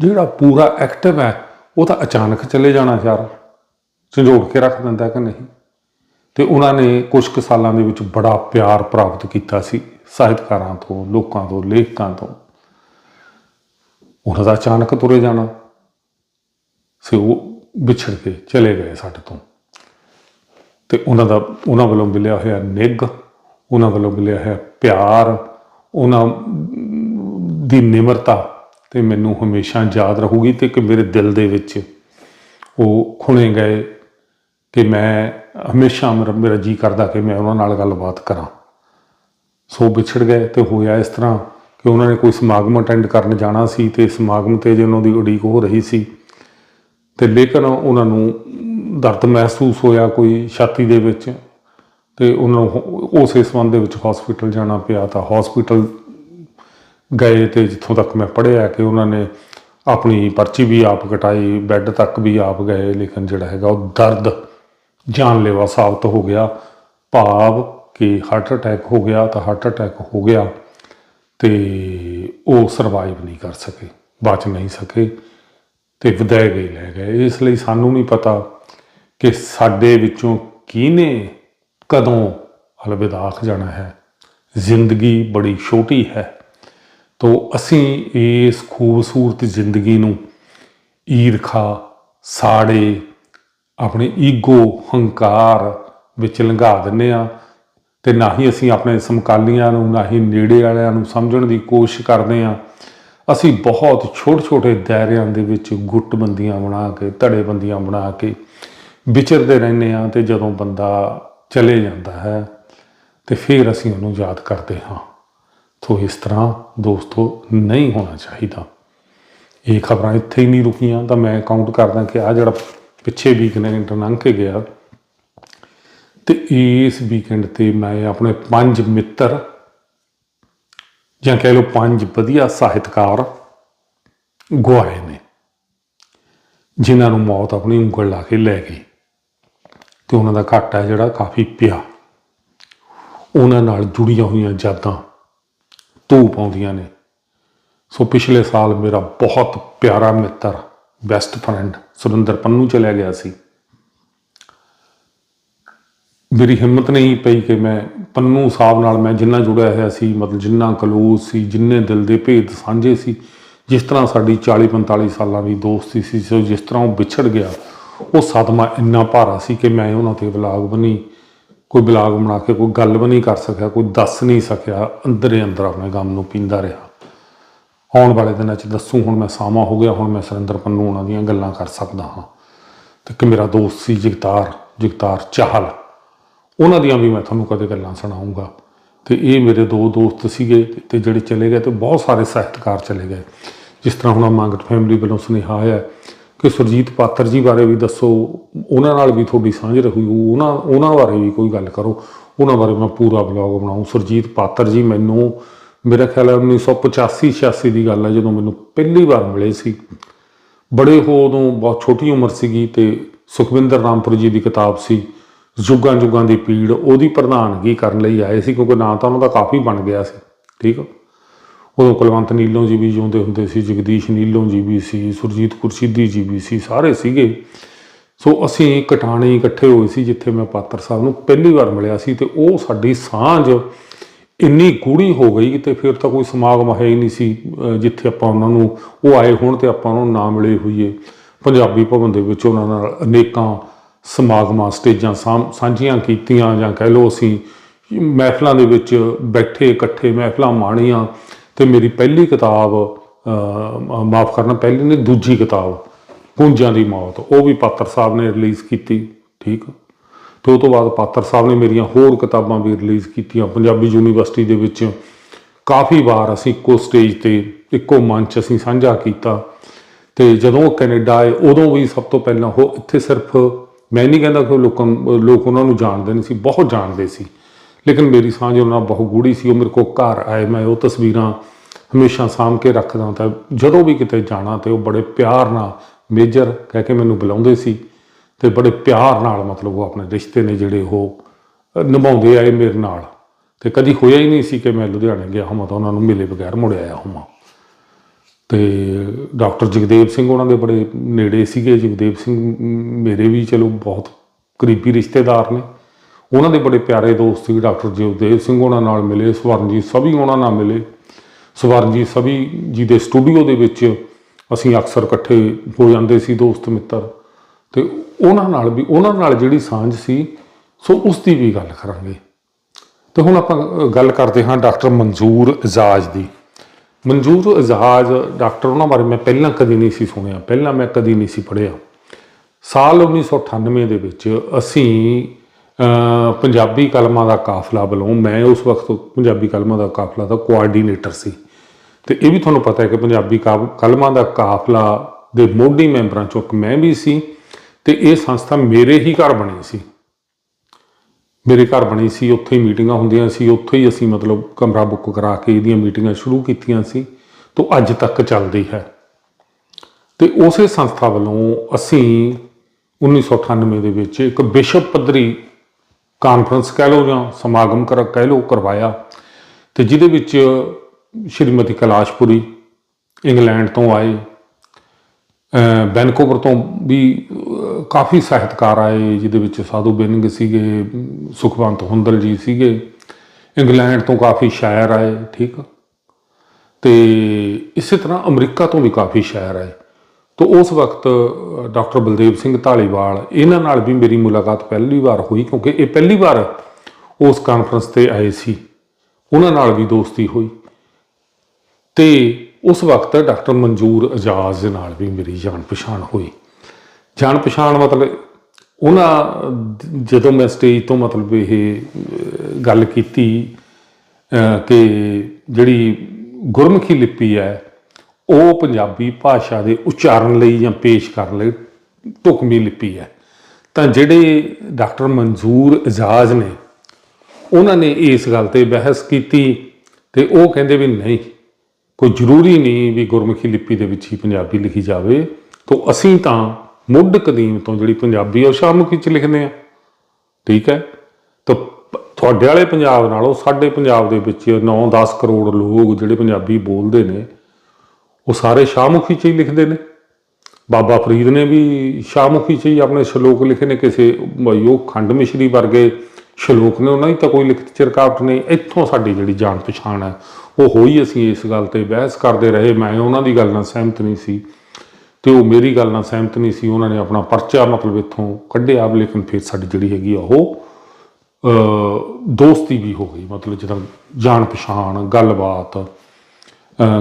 ਜਿਹੜਾ ਪੂਰਾ ਐਕਟਿਵ ਹੈ, ਉਹ ਤਾਂ ਅਚਾਨਕ ਚਲੇ ਜਾਣਾ ਯਾਰ। ਝੰਜੋੜ ਕੇ ਰੱਖ ਦਿੰਦਾ ਕਿ ਨਹੀਂ? ਤੇ ਉਹਨਾਂ ਨੇ ਕੁਝ ਕੁ ਸਾਲਾਂ ਦੇ ਵਿੱਚ ਬੜਾ ਪਿਆਰ ਪ੍ਰਾਪਤ ਕੀਤਾ ਸੀ, ਸਾਹਿਤਕਾਰਾਂ ਤੋਂ, ਲੋਕਾਂ ਤੋਂ, ਲੇਖਕਾਂ ਤੋਂ। ਉਹਨਾਂ ਦਾ ਅਚਾਨਕ ਤੁਰੇ ਜਾਣਾ। ਸੇ ਉਹ ਵਿਛੜ ਕੇ ਚਲੇ ਗਏ ਸਾਡੇ ਤੋਂ। ਤੇ ਉਹਨਾਂ ਦਾ, ਉਹਨਾਂ ਵੱਲੋਂ ਮਿਲਿਆ ਹੋਇਆ ਨਿੱਘ, ਉਹਨਾਂ ਵੱਲੋਂ ਮਿਲਿਆ ਹੋਇਆ ਪਿਆਰ ਉਹਨਾਂ ਦੀ ਨਿਮਰਤਾ ਤੇ ਮੈਨੂੰ ਹਮੇਸ਼ਾ ਯਾਦ ਰਹੂਗੀ ਤੇ ਕਿ ਮੇਰੇ ਦਿਲ ਦੇ ਵਿੱਚ ਉਹ ਖੁਣੇ ਗਏ ਕਿ ਮੈਂ ਹਮੇਸ਼ਾ ਮੇਰਾ ਮੇਰਾ ਜੀ ਕਰਦਾ ਕਿ ਮੈਂ ਉਹਨਾਂ ਨਾਲ ਗੱਲਬਾਤ ਕਰਾਂ। ਸੋ ਵਿਛੜ ਗਏ ਤੇ ਹੋਇਆ ਇਸ ਤਰ੍ਹਾਂ ਕਿ ਉਹਨਾਂ ਨੇ ਕੋਈ ਸਮਾਗਮ ਅਟੈਂਡ ਕਰਨ ਜਾਣਾ ਸੀ ਤੇ ਸਮਾਗਮ ਤੇ ਜੇ ਉਹਨਾਂ ਦੀ ਉਡੀਕ ਹੋ ਰਹੀ ਸੀ ਤੇ ਲੇਕਿਨ ਉਹਨਾਂ ਨੂੰ ਦਰਦ ਮਹਿਸੂਸ ਹੋਇਆ, ਕੋਈ ਛਾਤੀ ਦੇ ਵਿੱਚ ਤੇ ਉਹਨਾਂ ਨੂੰ ਹੋ- ਉਸੇ ਸੰਬੰਧ ਦੇ ਵਿੱਚ ਹਸਪੀਟਲ ਜਾਣਾ ਪਿਆ ਤਾਂ ਹਸਪੀਟਲ ਗਏ ਤੇ ਜਿੱਥੋਂ ਤੱਕ ਮੈਂ ਪੜ੍ਹਿਆ ਕਿ ਉਹਨਾਂ ਨੇ ਆਪਣੀ ਪਰਚੀ ਵੀ ਆਪ ਕਟਾਈ ਬੈੱਡ ਤੱਕ ਵੀ ਆਪ ਗਏ, ਲੇਕਿਨ ਜਿਹੜਾ ਹੈਗਾ ਉਹ ਦਰਦ ਜਾਨਲੇਵਾ ਸਾਬਤ ਹੋ ਗਿਆ। ਭਾਵ ਕਿ ਹਾਰਟ ਅਟੈਕ ਹੋ ਗਿਆ ਤਾਂ ਹਾਰਟ ਅਟੈਕ ਹੋ ਗਿਆ ਤੇ ਉਹ ਸਰਵਾਈਵ ਨਹੀਂ ਕਰ ਸਕੇ, ਬਚ ਨਹੀਂ ਸਕੇ ਤੇ ਵਿਦਾਇ ਗਏ ਲੈ ਗਏ। ਇਸ ਲਈ ਸਾਨੂੰ ਨਹੀਂ ਪਤਾ ਕਿ ਸਾਡੇ ਵਿੱਚੋਂ ਕਿਹਨੇ ਕਦੋਂ ਅਲਵਿਦਾ ਆਖ ਜਾਣਾ ਹੈ? ਜ਼ਿੰਦਗੀ ਬੜੀ ਛੋਟੀ ਹੈ। ਤੋ ਅਸੀਂ ਇਸ ਖੂਬਸੂਰਤ ਜ਼ਿੰਦਗੀ ਨੂੰ ਈਰਖਾ, ਸਾੜੇ, ਆਪਣੇ ਈਗੋ ਹੰਕਾਰ ਵਿੱਚ ਲੰਘਾ ਦਿੰਨੇ ਆ ਤੇ ਨਾ ਹੀ ਅਸੀਂ ਆਪਣੇ ਸਮਕਾਲੀਆਂ ਨੂੰ, ਨਾ ਹੀ ਨੇੜੇ ਵਾਲਿਆਂ ਨੂੰ ਸਮਝਣ ਦੀ ਕੋਸ਼ਿਸ਼ ਕਰਦੇ ਆ ਅਸੀਂ ਬਹੁਤ ਛੋਟੇ-ਛੋਟੇ ਦਾਇਰਿਆਂ ਦੇ ਵਿੱਚ ਗੁੱਟਬੰਦੀਆਂ ਬਣਾ ਕੇ, ਧੜੇਬੰਦੀਆਂ ਬਣਾ ਕੇ ਵਿਚਰਦੇ ਰਹਿੰਦੇ ਹਾਂ ਤੇ ਜਦੋਂ ਬੰਦਾ ਚਲੇ ਜਾਂਦਾ ਹੈ ਤੇ ਫਿਰ ਅਸੀਂ ਉਹਨੂੰ ਯਾਦ ਕਰਦੇ ਹਾਂ। ਸੋ ਇਸ ਤਰ੍ਹਾਂ ਦੋਸਤੋ ਨਹੀਂ ਹੋਣਾ ਚਾਹੀਦਾ। ਇਹ ਖਬਰਾਂ ਇੱਥੇ ਹੀ ਨਹੀਂ ਰੁਕੀਆਂ ਤਾਂ ਮੈਂ ਕਾਊਂਟ ਕਰਦਾ ਕਿ ਆ ਜਿਹੜਾ ਪਿੱਛੇ ਵੀਕਐਂਡ ਲੰਘ ਕੇ ਗਿਆ ਤੇ ਇਸ ਵੀਕਐਂਡ ਤੇ ਮੈਂ ਆਪਣੇ ਪੰਜ ਮਿੱਤਰ ਜਾਂ ਕਹਿ ਲਓ ਪੰਜ ਵਧੀਆ ਸਾਹਿਤਕਾਰ ਗੁਆਏ ਨੇ, ਜਿਨ੍ਹਾਂ ਨੂੰ ਮੌਤ ਆਪਣੀ ਉਂਗਲ ਲਾ ਕੇ ਲੈ ਗਈ। ਤੇ ਉਹਨਾਂ ਦਾ ਘਾਟਾ ਜਿਹੜਾ ਕਾਫੀ ਪਿਆ। ਉਹਨਾਂ ਨਾਲ ਜੁੜੀਆਂ ਹੋਈਆਂ ਯਾਦਾਂ ਧੂਪ ਆਉਂਦੀਆਂ ਨੇ। ਸੋ ਪਿਛਲੇ ਸਾਲ ਮੇਰਾ ਬਹੁਤ ਪਿਆਰਾ ਮਿੱਤਰ ਬੈਸਟ ਫਰੈਂਡ ਸੁਰਿੰਦਰ ਪੰਨੂ ਚਲਿਆ ਗਿਆ ਸੀ। ਮੇਰੀ ਹਿੰਮਤ ਨਹੀਂ ਪਈ ਕਿ ਮੈਂ ਪੰਨੂ ਸਾਹਿਬ ਨਾਲ ਮੈਂ ਜਿੰਨਾ ਜੁੜਿਆ ਹੋਇਆ ਸੀ, ਮਤਲਬ ਜਿੰਨਾ ਕਲੋਜ਼ ਸੀ, ਜਿੰਨੇ ਦਿਲ ਦੇ ਭੇਦ ਸਾਂਝੇ ਸੀ, ਜਿਸ ਤਰ੍ਹਾਂ ਸਾਡੀ 40 45 ਸਾਲਾਂ ਦੀ ਦੋਸਤੀ ਸੀ ਸੋ, ਜਿਸ ਤਰ੍ਹਾਂ ਉਹ ਵਿਛੜ ਗਿਆ ਉਹ ਸਦਮਾ ਇੰਨਾ ਭਾਰਾ ਸੀ ਕਿ ਮੈਂ ਉਹਨਾਂ ਤੇ ਬਲਾਗ ਬਣੀ, ਕੋਈ ਬਲਾਗ ਬਣਾ ਕੇ, ਕੋਈ ਗੱਲ ਵੀ ਨਹੀਂ ਕਰ ਸਕਿਆ, ਕੋਈ ਦੱਸ ਨਹੀਂ ਸਕਿਆ, ਅੰਦਰੇ ਅੰਦਰ ਆਪਣੇ ਗਮ ਨੂੰ ਪੀਂਦਾ ਰਿਹਾ। ਆਉਣ ਵਾਲੇ ਦਿਨਾਂ 'ਚ ਦੱਸੂ, ਹੁਣ ਮੈਂ ਸਾਮਾ ਹੋ ਗਿਆ, ਹੁਣ ਮੈਂ ਸੁਰਿੰਦਰ ਪੰਨੂ ਉਹਨਾਂ ਦੀਆਂ ਗੱਲਾਂ ਕਰ ਸਕਦਾ ਹਾਂ। ਤੇ ਕਿ ਮੇਰਾ ਦੋਸਤ ਸੀ ਜਗਤਾਰ ਜਗਤਾਰ ਚਾਹਲ। ਉਹਨਾਂ ਦੀਆਂ ਵੀ ਮੈਂ ਤੁਹਾਨੂੰ ਕਦੇ ਗੱਲਾਂ ਸੁਣਾਉਂਗਾ। ਤੇ ਇਹ ਮੇਰੇ ਦੋ ਦੋਸਤ ਸੀਗੇ ਤੇ- ਤੇ ਜਿਹੜੇ ਚਲੇ ਗਏ ਤੇ ਬਹੁਤ ਸਾਰੇ ਸਾਹਿਤਕਾਰ ਚਲੇ ਗਏ। ਜਿਸ ਤਰ੍ਹਾਂ ਹੁਣ ਮੰਗਟ ਫੈਮਿਲੀ ਵੱਲੋਂ ਸੁਨੇਹਾ ਆਇਆ ਕਿ ਸੁਰਜੀਤ ਪਾਤਰ ਜੀ ਬਾਰੇ ਵੀ ਦੱਸੋ ਉਹਨਾਂ ਨਾਲ ਵੀ ਤੁਹਾਡੀ ਸਾਂਝ ਰਹੀ ਹੋਊ, ਉਹਨਾਂ ਉਹਨਾਂ ਬਾਰੇ ਵੀ ਕੋਈ ਗੱਲ ਕਰੋ। ਉਹਨਾਂ ਬਾਰੇ ਮੈਂ ਪੂਰਾ ਬਲੌਗ ਬਣਾਉਂ। ਸੁਰਜੀਤ ਪਾਤਰ ਜੀ ਮੈਨੂੰ ਮੇਰਾ ਖਿਆਲ ਹੈ 1985 86 ਦੀ ਗੱਲ ਹੈ ਜਦੋਂ ਮੈਨੂੰ ਪਹਿਲੀ ਵਾਰ ਮਿਲੇ ਸੀ। ਬੜੇ ਹੋ ਉਦੋਂ ਬਹੁਤ ਛੋਟੀ ਉਮਰ ਸੀਗੀ ਤੇ ਸੁਖਵਿੰਦਰ ਰਾਮਪੁਰ ਜੀ ਦੀ ਕਿਤਾਬ ਸੀ ਜੁਗਾਂ ਜੁਗਾਂ ਦੀ ਪੀੜ ਉਹਦੀ ਪ੍ਰਧਾਨਗੀ ਕਰਨ ਲਈ ਆਏ ਸੀ ਕਿਉਂਕਿ ਨਾਂ ਤਾਂ ਉਹਨਾਂ ਦਾ ਕਾਫੀ ਬਣ ਗਿਆ ਸੀ। ਠੀਕ ਆ ਉਦੋਂ ਕੁਲਵੰਤ ਨੀਲੋਂ ਜੀ ਵੀ ਜਿਉਂਦੇ ਹੁੰਦੇ ਸੀ, ਜਗਦੀਸ਼ ਨੀਲੋਂ ਜੀ ਵੀ ਸੀ, ਸੁਰਜੀਤ ਕੁਰਸ਼ੀਦੀ ਜੀ ਵੀ ਸੀ, ਸਾਰੇ ਸੀਗੇ। ਸੋ ਅਸੀਂ ਕਟਾਣੇ ਇਕੱਠੇ ਹੋਏ ਸੀ, ਜਿੱਥੇ ਮੈਂ ਪਾਤਰ ਸਾਹਿਬ ਨੂੰ ਪਹਿਲੀ ਵਾਰ ਮਿਲਿਆ ਸੀ ਤੇ ਉਹ ਸਾਡੀ ਸਾਂਝ ਇੰਨੀ ਗੂੜੀ ਹੋ ਗਈ ਤੇ ਫਿਰ ਤਾਂ ਕੋਈ ਸਮਾਗਮ ਹੈ ਹੀ ਨਹੀਂ ਸੀ ਜਿੱਥੇ ਆਪਾਂ ਉਹਨਾਂ ਨੂੰ ਉਹ ਆਏ ਹੋਣ ਤੇ ਆਪਾਂ ਉਹਨਾਂ ਨੂੰ ਨਾ ਮਿਲੇ ਹੋਈਏ। ਪੰਜਾਬੀ ਭਵਨ ਦੇ ਵਿੱਚ ਉਹਨਾਂ ਨਾਲ ਅਨੇਕਾਂ ਸਮਾਗਮਾਂ, ਸਟੇਜਾਂ ਸਾਂਭ- ਸਾਂਝੀਆਂ ਕੀਤੀਆਂ ਜਾਂ ਕਹਿ ਲਓ ਅਸੀਂ ਮਹਿਫਲਾਂ ਦੇ ਵਿੱਚ ਬੈਠੇ, ਇਕੱਠੇ ਮਹਿਫਲਾਂ ਮਾਣੀਆਂ ਤੇ ਮੇਰੀ ਪਹਿਲੀ ਕਿਤਾਬ ਮਾਫ ਕਰਨਾ, ਪਹਿਲੀ ਨੇ ਦੂਜੀ ਕਿਤਾਬ ਪੁੰਜਾਂ ਦੀ ਮੌਤ, ਉਹ ਵੀ ਪਾਤਰ ਸਾਹਿਬ ਨੇ ਰਿਲੀਜ਼ ਕੀਤੀ, ਠੀਕ ਆ। ਤੇ ਉਹ ਤੋਂ ਬਾਅਦ ਪਾਤਰ ਸਾਹਿਬ ਨੇ ਮੇਰੀਆਂ ਹੋਰ ਕਿਤਾਬਾਂ ਵੀ ਰਿਲੀਜ਼ ਕੀਤੀਆਂ, ਪੰਜਾਬੀ ਯੂਨੀਵਰਸਿਟੀ ਦੇ ਵਿੱਚ ਕਾਫੀ ਵਾਰ ਅਸੀਂ ਇੱਕੋ ਸਟੇਜ ਤੇ, ਇੱਕੋ ਮੰਚ ਅਸੀਂ ਸਾਂਝਾ ਕੀਤਾ, ਤੇ ਜਦੋਂ ਉਹ ਕੈਨੇਡਾ ਆਏ, ਉਦੋਂ ਵੀ ਸਭ ਤੋਂ ਪਹਿਲਾਂ ਉਹ ਇੱਥੇ ਸਿਰਫ, ਮੈਂ ਨਹੀਂ ਕਹਿੰਦਾ ਕਿ ਉਹ ਲੋਕਾਂ, ਲੋਕ ਉਹਨਾਂ ਨੂੰ ਜਾਣਦੇ ਨਹੀਂ ਸੀ, ਬਹੁਤ ਜਾਣਦੇ ਸੀ ਲੇਕਿਨ ਮੇਰੀ ਸਾਂਝ ਉਹਨਾਂ ਨਾਲ ਬਹੁਤ ਗੂੜੀ ਸੀ, ਉਹ ਮੇਰੇ ਕੋਲ ਘਰ ਆਏ, ਮੈਂ ਉਹ ਤਸਵੀਰਾਂ ਹਮੇਸ਼ਾ ਸਾਂਭ ਕੇ ਰੱਖਦਾ ਤਾਂ ਜਦੋਂ ਵੀ ਕਿਤੇ ਜਾਣਾ ਤੇ ਉਹ ਬੜੇ ਪਿਆਰ ਨਾਲ ਮੇਜਰ ਕਹਿ ਕੇ ਮੈਨੂੰ ਬੁਲਾਉਂਦੇ ਸੀ ਤੇ ਬੜੇ ਪਿਆਰ ਨਾਲ ਮਤਲਬ ਉਹ ਆਪਣੇ ਰਿਸ਼ਤੇ ਨੇ ਜਿਹੜੇ ਉਹ ਨਿਭਾਉਂਦੇ ਆਏ ਮੇਰੇ ਨਾਲ। ਤੇ ਕਦੀ ਹੋਇਆ ਹੀ ਨਹੀਂ ਸੀ ਕਿ ਮੈਂ ਲੁਧਿਆਣੇ ਗਿਆ ਹਾਂ ਤਾਂ ਉਹਨਾਂ ਨੂੰ ਮਿਲੇ ਬਗੈਰ ਮੁੜ ਆਇਆ ਹਾਂ ਤੇ ਡਾਕਟਰ ਜਗਦੇਵ ਸਿੰਘ ਉਹਨਾਂ ਦੇ ਬੜੇ ਨੇੜੇ ਸੀਗੇ, ਜਗਦੇਵ ਸਿੰਘ ਮੇਰੇ ਵੀ ਚਲੋ ਬਹੁਤ ਕਰੀਬੀ ਰਿਸ਼ਤੇਦਾਰ ਨੇ। ਉਹਨਾਂ ਦੇ ਬੜੇ ਪਿਆਰੇ ਦੋਸਤ ਸੀ ਡਾਕਟਰ ਜਗਦੇਵ ਸਿੰਘ ਉਹਨਾਂ ਨਾਲ ਮਿਲੇ, ਸਵਰਨਜੀਤ ਸਭੀ ਉਹਨਾਂ ਨਾਲ ਮਿਲੇ। ਸਵਰਨਜੀਤ ਸਭੀ ਜੀ ਦੇ ਸਟੂਡੀਓ ਦੇ ਵਿੱਚ ਅਸੀਂ ਅਕਸਰ ਇਕੱਠੇ ਹੋ ਜਾਂਦੇ ਸੀ ਦੋਸਤ ਮਿੱਤਰ। ਤੇ ਉਹਨਾਂ ਨਾਲ ਵੀ, ਉਹਨਾਂ ਨਾਲ ਜਿਹੜੀ ਸਾਂਝ ਸੀ, ਸੋ ਉਸ ਦੀ ਵੀ ਗੱਲ ਕਰਾਂਗੇ। ਤੇ ਹੁਣ ਆਪਾਂ ਗੱਲ ਕਰਦੇ ਹਾਂ ਡਾਕਟਰ ਮਨਜ਼ੂਰ ਇਜਾਜ਼ ਦੀ। ਮਨਜ਼ੂਰ ਇਜਾਜ਼ ਡਾਕਟਰ, ਉਹਨਾਂ ਬਾਰੇ ਮੈਂ ਪਹਿਲਾਂ ਕਦੀ ਨਹੀਂ ਸੀ ਸੁਣਿਆ, ਪਹਿਲਾਂ ਮੈਂ ਕਦੀ ਨਹੀਂ ਸੀ ਪੜ੍ਹਿਆ। ਸਾਲ 1998 ਦੇ ਵਿੱਚ ਅਸੀਂ ਪੰਜਾਬੀ ਕਲਮਾਂ ਦਾ ਕਾਫਲਾ ਵੱਲੋਂ ਮੈਂ ਉਸ ਵਕਤ ਪੰਜਾਬੀ ਕਲਮਾਂ ਦਾ ਕਾਫਲਾ ਦਾ ਕੋਆਰਡੀਨੇਟਰ ਸੀ। ਤੇ ਇਹ ਵੀ ਤੁਹਾਨੂੰ ਪਤਾ ਹੈ ਕਿ ਪੰਜਾਬੀ ਕਾ- ਕਲਮਾਂ ਦਾ ਕਾਫਲਾ ਦੇ ਮੋਢੀ ਮੈਂਬਰਾਂ ਚੋਂ ਇੱਕ ਮੈਂ ਵੀ ਸੀ ਤੇ ਇਹ ਸੰਸਥਾ ਮੇਰੇ ਹੀ ਘਰ ਬਣੀ ਸੀ। ਮੇਰੇ ਘਰ ਬਣੀ ਸੀ, ਉੱਥੇ ਹੀ ਮੀਟਿੰਗਾਂ ਹੁੰਦੀਆਂ ਸੀ, ਉੱਥੇ ਹੀ ਅਸੀਂ ਮਤਲਬ ਕਮਰਾ ਬੁੱਕ ਕਰਾ ਕੇ ਇਹਦੀਆਂ ਮੀਟਿੰਗਾਂ ਸ਼ੁਰੂ ਕੀਤੀਆਂ ਸੀ, ਤੋਂ ਅੱਜ ਤੱਕ ਚੱਲਦੀ ਹੈ। ਤੇ ਉਸੇ ਸੰਸਥਾ ਵੱਲੋਂ ਅਸੀਂ 1998 ਦੇ ਵਿੱਚ ਇੱਕ ਵਿਸ਼ਵ ਪੱਧਰੀ ਕਾਨਫਰੰਸ ਕਹਿ ਲਓ ਜਾਂ ਸਮਾਗਮ ਕਰ, ਕਹਿ ਲਓ, ਕਰਵਾਇਆ। ਤੇ ਜਿਹਦੇ ਵਿੱਚ ਸ਼੍ਰੀਮਤੀ ਕੈਲਾਸ਼ਪੁਰੀ ਇੰਗਲੈਂਡ ਤੋਂ ਆਏ, ਅਹ ਤੋਂ ਵੀ ਕਾਫੀ ਸਾਹਿਤਕਾਰ ਆਏ, ਜਿਹਦੇ ਵਿੱਚ ਸਾਧੂ ਬਿੰਗ ਸੀਗੇ, ਸੁਖਵੰਤ ਹੁੰਦਲ ਜੀ ਸੀਗੇ। ਇੰਗਲੈਂਡ ਤੋਂ ਕਾਫੀ ਸ਼ਾਇਰ ਆਏ, ਠੀਕ ਆ। ਤੇ ਇਸੇ ਤਰ੍ਹਾਂ ਅਮਰੀਕਾ ਤੋਂ ਵੀ ਕਾਫੀ ਸ਼ਾਇਰ ਆਏ। ਤੋਂ ਉਸ ਵਕਤ ਡਾਕਟਰ ਬਲਦੇਵ ਸਿੰਘ ਢਾਲੀਵਾਲ ਇਹਨਾਂ ਨਾਲ ਵੀ ਮੇਰੀ ਮੁਲਾਕਾਤ ਪਹਿਲੀ ਵਾਰ ਹੋਈ ਕਿਉਂਕਿ ਇਹ ਪਹਿਲੀ ਵਾਰ ਉਸ ਕਾਨਫਰੰਸ ਤੇ ਆਏ ਸੀ। ਉਹਨਾਂ ਨਾਲ ਵੀ ਦੋਸਤੀ ਹੋਈ। ਤੇ ਉਸ ਵਕਤ ਡਾਕਟਰ ਮਨਜੂਰ ਅਜਾਜ਼ ਦੇ ਨਾਲ ਵੀ ਮੇਰੀ ਜਾਣ ਪਛਾਣ ਹੋਈ। ਜਾਣ ਪਛਾਣ ਮਤਲਬ ਉਹਨਾਂ ਜਦੋਂ ਮੈਂ ਸਟੇਜ ਤੋਂ ਮਤਲਬ ਇਹ ਗੱਲ ਕੀਤੀ ਕਿ ਜਿਹੜੀ ਗੁਰਮੁਖੀ ਲਿਪੀ ਹੈ ਉਹ ਪੰਜਾਬੀ ਭਾਸ਼ਾ ਦੇ ਉਚਾਰਨ ਲਈ ਜਾਂ ਪੇਸ਼ ਕਰਨ ਲਈ ਢੁਕਵੀਂ ਲਿਪੀ ਹੈ। ਤਾਂ ਜਿਹੜੇ ਡਾਕਟਰ ਮਨਜ਼ੂਰ ਇਜਾਜ਼ ਨੇ, ਉਹਨਾਂ ਨੇ ਇਸ ਗੱਲ ਤੇ ਬਹਿਸ ਕੀਤੀ ਤੇ ਉਹ ਕਹਿੰਦੇ ਵੀ ਨਹੀਂ, ਕੋਈ ਜ਼ਰੂਰੀ ਨਹੀਂ ਵੀ ਗੁਰਮੁਖੀ ਲਿਪੀ ਦੇ ਵਿੱਚ ਹੀ ਪੰਜਾਬੀ ਲਿਖੀ ਜਾਵੇ, ਤੋਂ ਅਸੀਂ ਤਾਂ ਮੁੱਢ ਕਦੀਮ ਤੋਂ ਜਿਹੜੀ ਪੰਜਾਬੀ ਆ ਉਹ ਸ਼ਾਹਮੁਖੀ ਚ ਲਿਖਦੇ ਆ ਠੀਕ ਹੈ? ਤਾਂ ਤੁਹਾਡੇ ਵਾਲੇ ਪੰਜਾਬ ਨਾਲੋਂ ਸਾਡੇ ਪੰਜਾਬ ਦੇ ਵਿੱਚ 9-10 ਕਰੋੜ ਲੋਕ ਜਿਹੜੇ ਪੰਜਾਬੀ ਬੋਲਦੇ ਨੇ ਉਹ ਸਾਰੇ ਸ਼ਾਹਮੁਖੀ ਚ ਹੀ ਲਿਖਦੇ ਨੇ। ਬਾਬਾ ਫਰੀਦ ਨੇ ਵੀ ਸ਼ਾਹਮੁਖੀ ਚ ਹੀ ਆਪਣੇ ਸ਼ਲੋਕ ਲਿਖੇ ਨੇ। ਕਿਸੇ ਯੋਗ ਖੰਡ ਮਿਸ਼ਰੀ ਵਰਗੇ ਸ਼ਲੋਕ ਨੇ, ਉਹਨਾਂ ਦੀ ਤਾਂ ਕੋਈ ਲਿਖਤ ਚ ਰੁਕਾਵਟ ਨਹੀਂ। ਇੱਥੋਂ ਸਾਡੀ ਜਿਹੜੀ ਜਾਣ ਪਛਾਣ ਹੈ, ਉਹ ਹੋਈ ਅਸੀਂ ਇਸ ਗੱਲ ਤੇ ਬਹਿਸ ਕਰਦੇ ਰਹੇ। ਮੈਂ ਉਹਨਾਂ ਦੀ ਗੱਲ ਨਾਲ ਸਹਿਮਤ ਨਹੀਂ ਸੀ ਤੇ ਉਹ ਮੇਰੀ ਗੱਲ ਨਾਲ ਸਹਿਮਤ ਨਹੀਂ ਸੀ। ਉਹਨਾਂ ਨੇ ਆਪਣਾ ਪਰਚਾ ਮਤਲਬ ਇੱਥੋਂ ਕੱਢਿਆ, ਲੇਕਿਨ ਫਿਰ ਸਾਡੀ ਜਿਹੜੀ ਹੈਗੀ ਆ ਉਹ ਦੋਸਤੀ ਵੀ ਹੋ ਗਈ। ਮਤਲਬ ਜਦੋਂ ਜਾਣ ਪਛਾਣ, ਗੱਲਬਾਤ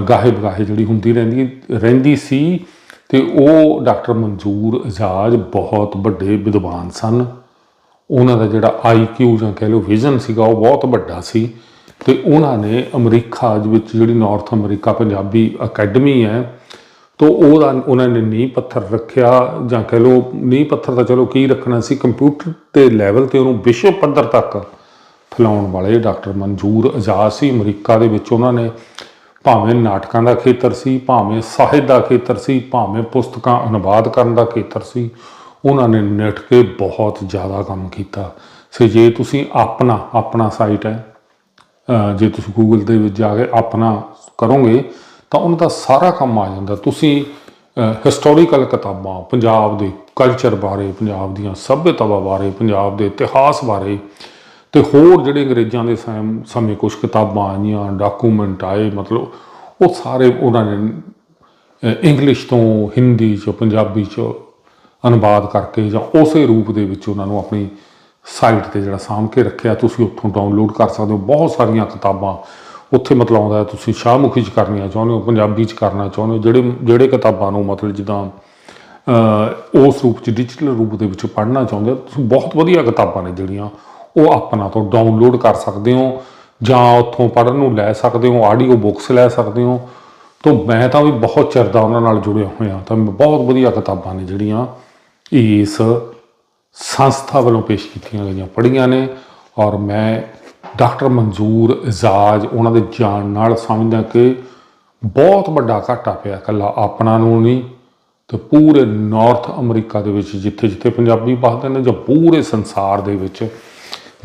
ਗਾਹੇ ਬਗਾਹੇ ਜਿਹੜੀ ਹੁੰਦੀ ਰਹਿੰਦੀ ਰਹਿੰਦੀ ਸੀ ਤੇ ਉਹ ਡਾਕਟਰ ਮਨਜ਼ੂਰ ਇਜਾਜ਼ ਬਹੁਤ ਵੱਡੇ ਵਿਦਵਾਨ ਸਨ। ਉਹਨਾਂ ਦਾ ਜਿਹੜਾ ਆਈਕਿਊ ਜਾਂ ਕਹਿ ਲਓ ਵਿਜ਼ਨ ਸੀਗਾ, ਉਹ ਬਹੁਤ ਵੱਡਾ ਸੀ ਤੇ ਉਹਨਾਂ ਨੇ ਅਮਰੀਕਾ ਦੇ ਵਿੱਚ ਜਿਹੜੀ ਨਾਰਥ ਅਮਰੀਕਾ ਪੰਜਾਬੀ ਅਕੈਡਮੀ ਹੈ, ਤੋ ਉਹਦਾ ਉਹਨਾਂ ਨੇ ਨੀਂਹ ਪੱਥਰ ਰੱਖਿਆ ਜਾਂ ਕਹਿ ਲਓ ਨੀਂਹ ਪੱਥਰ ਤਾਂ ਚਲੋ ਕੀ ਰੱਖਣਾ ਸੀ ਕੰਪਿਊਟਰ ਦੇ ਲੈਵਲ ਤੇ ਉਹਨੂੰ ਵਿਸ਼ਵ ਪੱਧਰ ਤੱਕ ਫੈਲਾਉਣ ਵਾਲੇ ਡਾਕਟਰ ਮਨਜੂਰ ਆਜ਼ਾਦ ਸੀ। ਅਮਰੀਕਾ ਦੇ ਵਿੱਚ ਉਹਨਾਂ ਨੇ ਭਾਵੇਂ ਨਾਟਕਾਂ ਦਾ ਖੇਤਰ ਸੀ, ਭਾਵੇਂ ਸਾਹਿਤ ਦਾ ਖੇਤਰ ਸੀ, ਭਾਵੇਂ ਪੁਸਤਕਾਂ ਅਨੁਵਾਦ ਕਰਨ ਦਾ ਖੇਤਰ ਸੀ, ਉਹਨਾਂ ਨੇ ਨਿਠ ਕੇ ਬਹੁਤ ਜ਼ਿਆਦਾ ਕੰਮ ਕੀਤਾ। ਸੋ ਜੇ ਤੁਸੀਂ ਆਪਣਾ ਆਪਣਾ ਸਾਈਟ ਹੈ ਜੇ ਤੁਸੀਂ ਗੂਗਲ ਦੇ ਵਿੱਚ ਜਾ ਕੇ ਆਪਣਾ ਕਰੋਗੇ, ਤਾਂ ਉਹਨਾਂ ਦਾ ਸਾਰਾ ਕੰਮ ਆ ਜਾਂਦਾ। ਤੁਸੀਂ ਹਿਸਟੋਰੀਕਲ ਕਿਤਾਬਾਂ, ਪੰਜਾਬ ਦੇ ਕਲਚਰ ਬਾਰੇ, ਪੰਜਾਬ ਦੀਆਂ ਸੱਭਿਅਤਾਵਾਂ ਬਾਰੇ, ਪੰਜਾਬ ਦੇ ਇਤਿਹਾਸ ਬਾਰੇ ਤੇ ਹੋਰ ਜਿਹੜੇ ਅੰਗਰੇਜ਼ਾਂ ਦੇ ਸਮੇਂ ਕੁਝ ਕਿਤਾਬਾਂ ਆਈਆਂ ਡਾਕੂਮੈਂਟ ਆਏ, ਮਤਲਬ ਉਹ ਸਾਰੇ ਉਹਨਾਂ ਨੇ ਇੰਗਲਿਸ਼ ਤੋਂ ਹਿੰਦੀ ਚ, ਪੰਜਾਬੀ ਚ ਅਨੁਵਾਦ ਕਰਕੇ ਜਾਂ ਉਸੇ ਰੂਪ ਦੇ ਵਿੱਚ ਉਹਨਾਂ ਨੂੰ ਆਪਣੀ ਸਾਈਟ ਤੇ ਜਿਹੜਾ ਸਾਂਭ ਕੇ ਰੱਖਿਆ। ਤੁਸੀਂ ਉੱਥੋਂ ਡਾਊਨਲੋਡ ਕਰ ਸਕਦੇ ਹੋ। ਬਹੁਤ ਸਾਰੀਆਂ ਕਿਤਾਬਾਂ ਉੱਥੇ ਮਤਲਬ ਆਉਂਦਾ ਤੁਸੀਂ ਸ਼ਾਹਮੁਖੀ ਚ ਕਰਨੀਆਂ ਚਾਹੁੰਦੇ ਹੋ, ਪੰਜਾਬੀ ਚ ਕਰਨਾ ਚਾਹੁੰਦੇ ਹੋ, ਜਿਹੜੇ ਜਿਹੜੇ ਕਿਤਾਬਾਂ ਨੂੰ ਮਤਲਬ ਜਿੱਦਾਂ ਉਸ ਰੂਪ ਚ ਡਿਜੀਟਲ ਰੂਪ ਦੇ ਵਿੱਚ ਪੜ੍ਹਨਾ ਚਾਹੁੰਦੇ ਹੋ, ਤੁਸੀਂ ਬਹੁਤ ਵਧੀਆ ਕਿਤਾਬਾਂ ਨੇ ਜਿਹੜੀਆਂ ਉਹ ਆਪਣਾ ਤੋਂ ਡਾਊਨਲੋਡ ਕਰ ਸਕਦੇ ਹੋ ਜਾਂ ਉੱਥੋਂ ਪੜ੍ਹਨ ਨੂੰ ਲੈ ਸਕਦੇ ਹੋ ਆਡੀਓ ਬੁੱਕਸ ਲੈ ਸਕਦੇ ਹੋ। ਤੋਂ ਮੈਂ ਤਾਂ ਵੀ ਬਹੁਤ ਚਿਰ ਦਾ ਉਹਨਾਂ ਨਾਲ ਜੁੜਿਆ ਹੋਇਆ, ਤਾਂ ਬਹੁਤ ਵਧੀਆ ਕਿਤਾਬਾਂ ਨੇ ਜਿਹੜੀਆਂ ਇਸ ਸੰਸਥਾ ਵੱਲੋਂ ਪੇਸ਼ ਕੀਤੀਆਂ ਗਈਆਂ, ਪੜ੍ਹੀਆਂ ਨੇ। ਔਰ ਮੈਂ ਡਾਕਟਰ ਮਨਜ਼ੂਰ ਇਜ਼ਾਜ ਉਹਨਾਂ ਦੇ ਜਾਣ ਨਾਲ ਸਮਝਦਾ ਕਿ ਬਹੁਤ ਵੱਡਾ ਘਾਟਾ ਪਿਆ ਇਕੱਲਾ ਆਪਣਾ ਨੂੰ ਨਹੀਂ, ਤੇ ਪੂਰੇ ਨਾਰਥ ਅਮਰੀਕਾ ਦੇ ਵਿੱਚ ਜਿੱਥੇ ਜਿੱਥੇ ਪੰਜਾਬੀ ਵਸਦੇ ਨੇ ਜਾਂ ਪੂਰੇ ਸੰਸਾਰ ਦੇ ਵਿੱਚ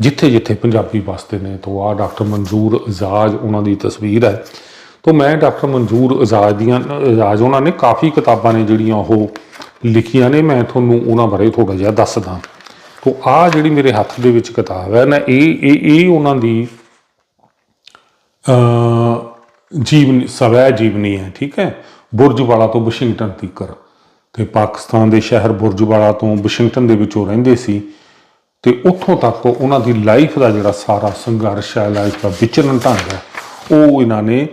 ਜਿੱਥੇ ਜਿੱਥੇ ਪੰਜਾਬੀ ਵਸਦੇ ਨੇ, ਤੋਂ ਆ ਡਾਕਟਰ ਮਨਜ਼ੂਰ ਅਜ਼ਾਜ ਉਹਨਾਂ ਦੀ ਤਸਵੀਰ ਹੈ। ਤੋਂ ਮੈਂ ਡਾਕਟਰ ਮਨਜ਼ੂਰ ਅਜਾਜ਼ ਦੀਆਂ, ਅਜਾਜ਼ ਉਹਨਾਂ ਨੇ ਕਾਫੀ ਕਿਤਾਬਾਂ ਨੇ ਜਿਹੜੀਆਂ ਉਹ ਲਿਖੀਆਂ ਨੇ, ਮੈਂ ਤੁਹਾਨੂੰ ਉਹਨਾਂ ਬਾਰੇ ਥੋੜਾ ਜਿਹਾ ਦੱਸਦਾ। ਤੋਂ ਆ ਜਿਹੜੀ ਮੇਰੇ ਹੱਥ ਦੇ ਵਿੱਚ ਕਿਤਾਬ ਹੈ ਨਾ, ਇਹ ਇਹ ਇਹ ਉਹਨਾਂ ਦੀ ਅ ਜੀਵਨ, ਸਵੈ ਜੀਵਨੀ ਹੈ, ਠੀਕ ਹੈ? ਬੁਰਜਵਾਲਾ ਤੋਂ ਵਾਸ਼ਿੰਗਟਨ ਤੀਕਰ। ਤੇ ਪਾਕਿਸਤਾਨ ਦੇ ਸ਼ਹਿਰ ਬੁਰਜਵਾਲਾ ਤੋਂ ਵਾਸ਼ਿੰਗਟਨ ਦੇ ਵਿੱਚ ਉਹ ਰਹਿੰਦੇ ਸੀ। ਤੇ ਉੱਥੋਂ ਤੱਕ ਉਹਨਾਂ ਦੀ ਲਾਈਫ ਦਾ ਜਿਹੜਾ ਸਾਰਾ ਸੰਘਰਸ਼ ਹੈ ਲਾਈਫ ਦਾ ਵਿਚਰਨ ਢੰਗ ਹੈ, ਉਹ ਇਹਨਾਂ ਨੇ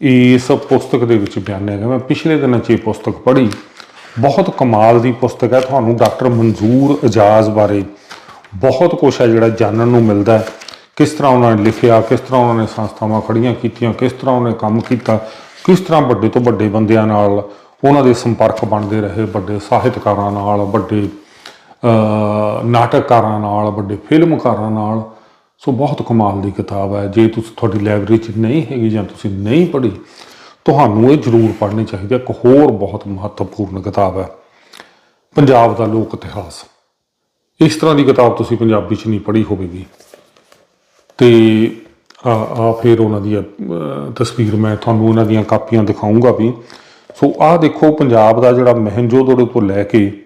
ਇਸ ਪੁਸਤਕ ਦੇ ਵਿੱਚ ਬਿਆਨਿਆ ਗਿਆ। ਮੈਂ ਪਿਛਲੇ ਦਿਨਾਂ 'ਚ ਇਹ ਪੁਸਤਕ ਪੜ੍ਹੀ। ਬਹੁਤ ਕਮਾਲ ਦੀ ਪੁਸਤਕ ਹੈ। ਤੁਹਾਨੂੰ ਡਾਕਟਰ ਮਨਜ਼ੂਰ ਇਜਾਜ਼ ਬਾਰੇ ਬਹੁਤ ਕੁਝ ਹੈ ਜਿਹੜਾ ਜਾਣਨ ਨੂੰ ਮਿਲਦਾ ਹੈ। ਕਿਸ ਤਰ੍ਹਾਂ ਉਹਨਾਂ ਨੇ ਲਿਖਿਆ, ਕਿਸ ਤਰ੍ਹਾਂ ਉਹਨਾਂ ਨੇ ਸੰਸਥਾਵਾਂ ਖੜੀਆਂ ਕੀਤੀਆਂ, ਕਿਸ ਤਰ੍ਹਾਂ ਉਹਨੇ ਕੰਮ ਕੀਤਾ, ਕਿਸ ਤਰ੍ਹਾਂ ਵੱਡੇ ਤੋਂ ਵੱਡੇ ਬੰਦਿਆਂ ਨਾਲ ਉਹਨਾਂ ਦੇ ਸੰਪਰਕ ਬਣਦੇ ਰਹੇ, ਵੱਡੇ ਸਾਹਿਤਕਾਰਾਂ ਨਾਲ, ਵੱਡੇ ਨਾਟਕਕਾਰਾਂ ਨਾਲ ਵੱਡੇ ਫਿਲਮਕਾਰਾਂ ਨਾਲ। ਸੋ ਬਹੁਤ ਕਮਾਲ ਦੀ ਕਿਤਾਬ ਹੈ। ਜੇ ਤੁਸੀਂ ਤੁਹਾਡੀ ਲਾਇਬ੍ਰੇਰੀ 'ਚ ਨਹੀਂ ਹੈਗੀ ਜਾਂ ਤੁਸੀਂ ਨਹੀਂ ਪੜ੍ਹੀ ਤੁਹਾਨੂੰ ਇਹ ਜ਼ਰੂਰ ਪੜ੍ਹਨੀ ਚਾਹੀਦੀ ਹੈ। ਇੱਕ ਹੋਰ ਬਹੁਤ ਮਹੱਤਵਪੂਰਨ ਕਿਤਾਬ ਹੈ ਪੰਜਾਬ ਦਾ ਲੋਕ ਇਤਿਹਾਸ। ਇਸ ਤਰ੍ਹਾਂ ਦੀ ਕਿਤਾਬ ਤੁਸੀਂ ਪੰਜਾਬੀ 'ਚ ਨਹੀਂ ਪੜ੍ਹੀ ਹੋਵੇਗੀ। ਤੇ ਆ ਆ ਫਿਰ ਉਹਨਾਂ ਦੀ ਅ, ਤਸਵੀਰ ਮੈਂ ਤੁਹਾਨੂੰ ਉਹਨਾਂ ਦੀਆਂ ਕਾਪੀਆਂ ਦਿਖਾਉਂਗਾ ਵੀ। ਸੋ ਆਹ ਦੇਖੋ ਪੰਜਾਬ ਦਾ ਜਿਹੜਾ ਮਹਿੰਜੋਦੜੋ ਤੋਂ ਲੈ ਕੇ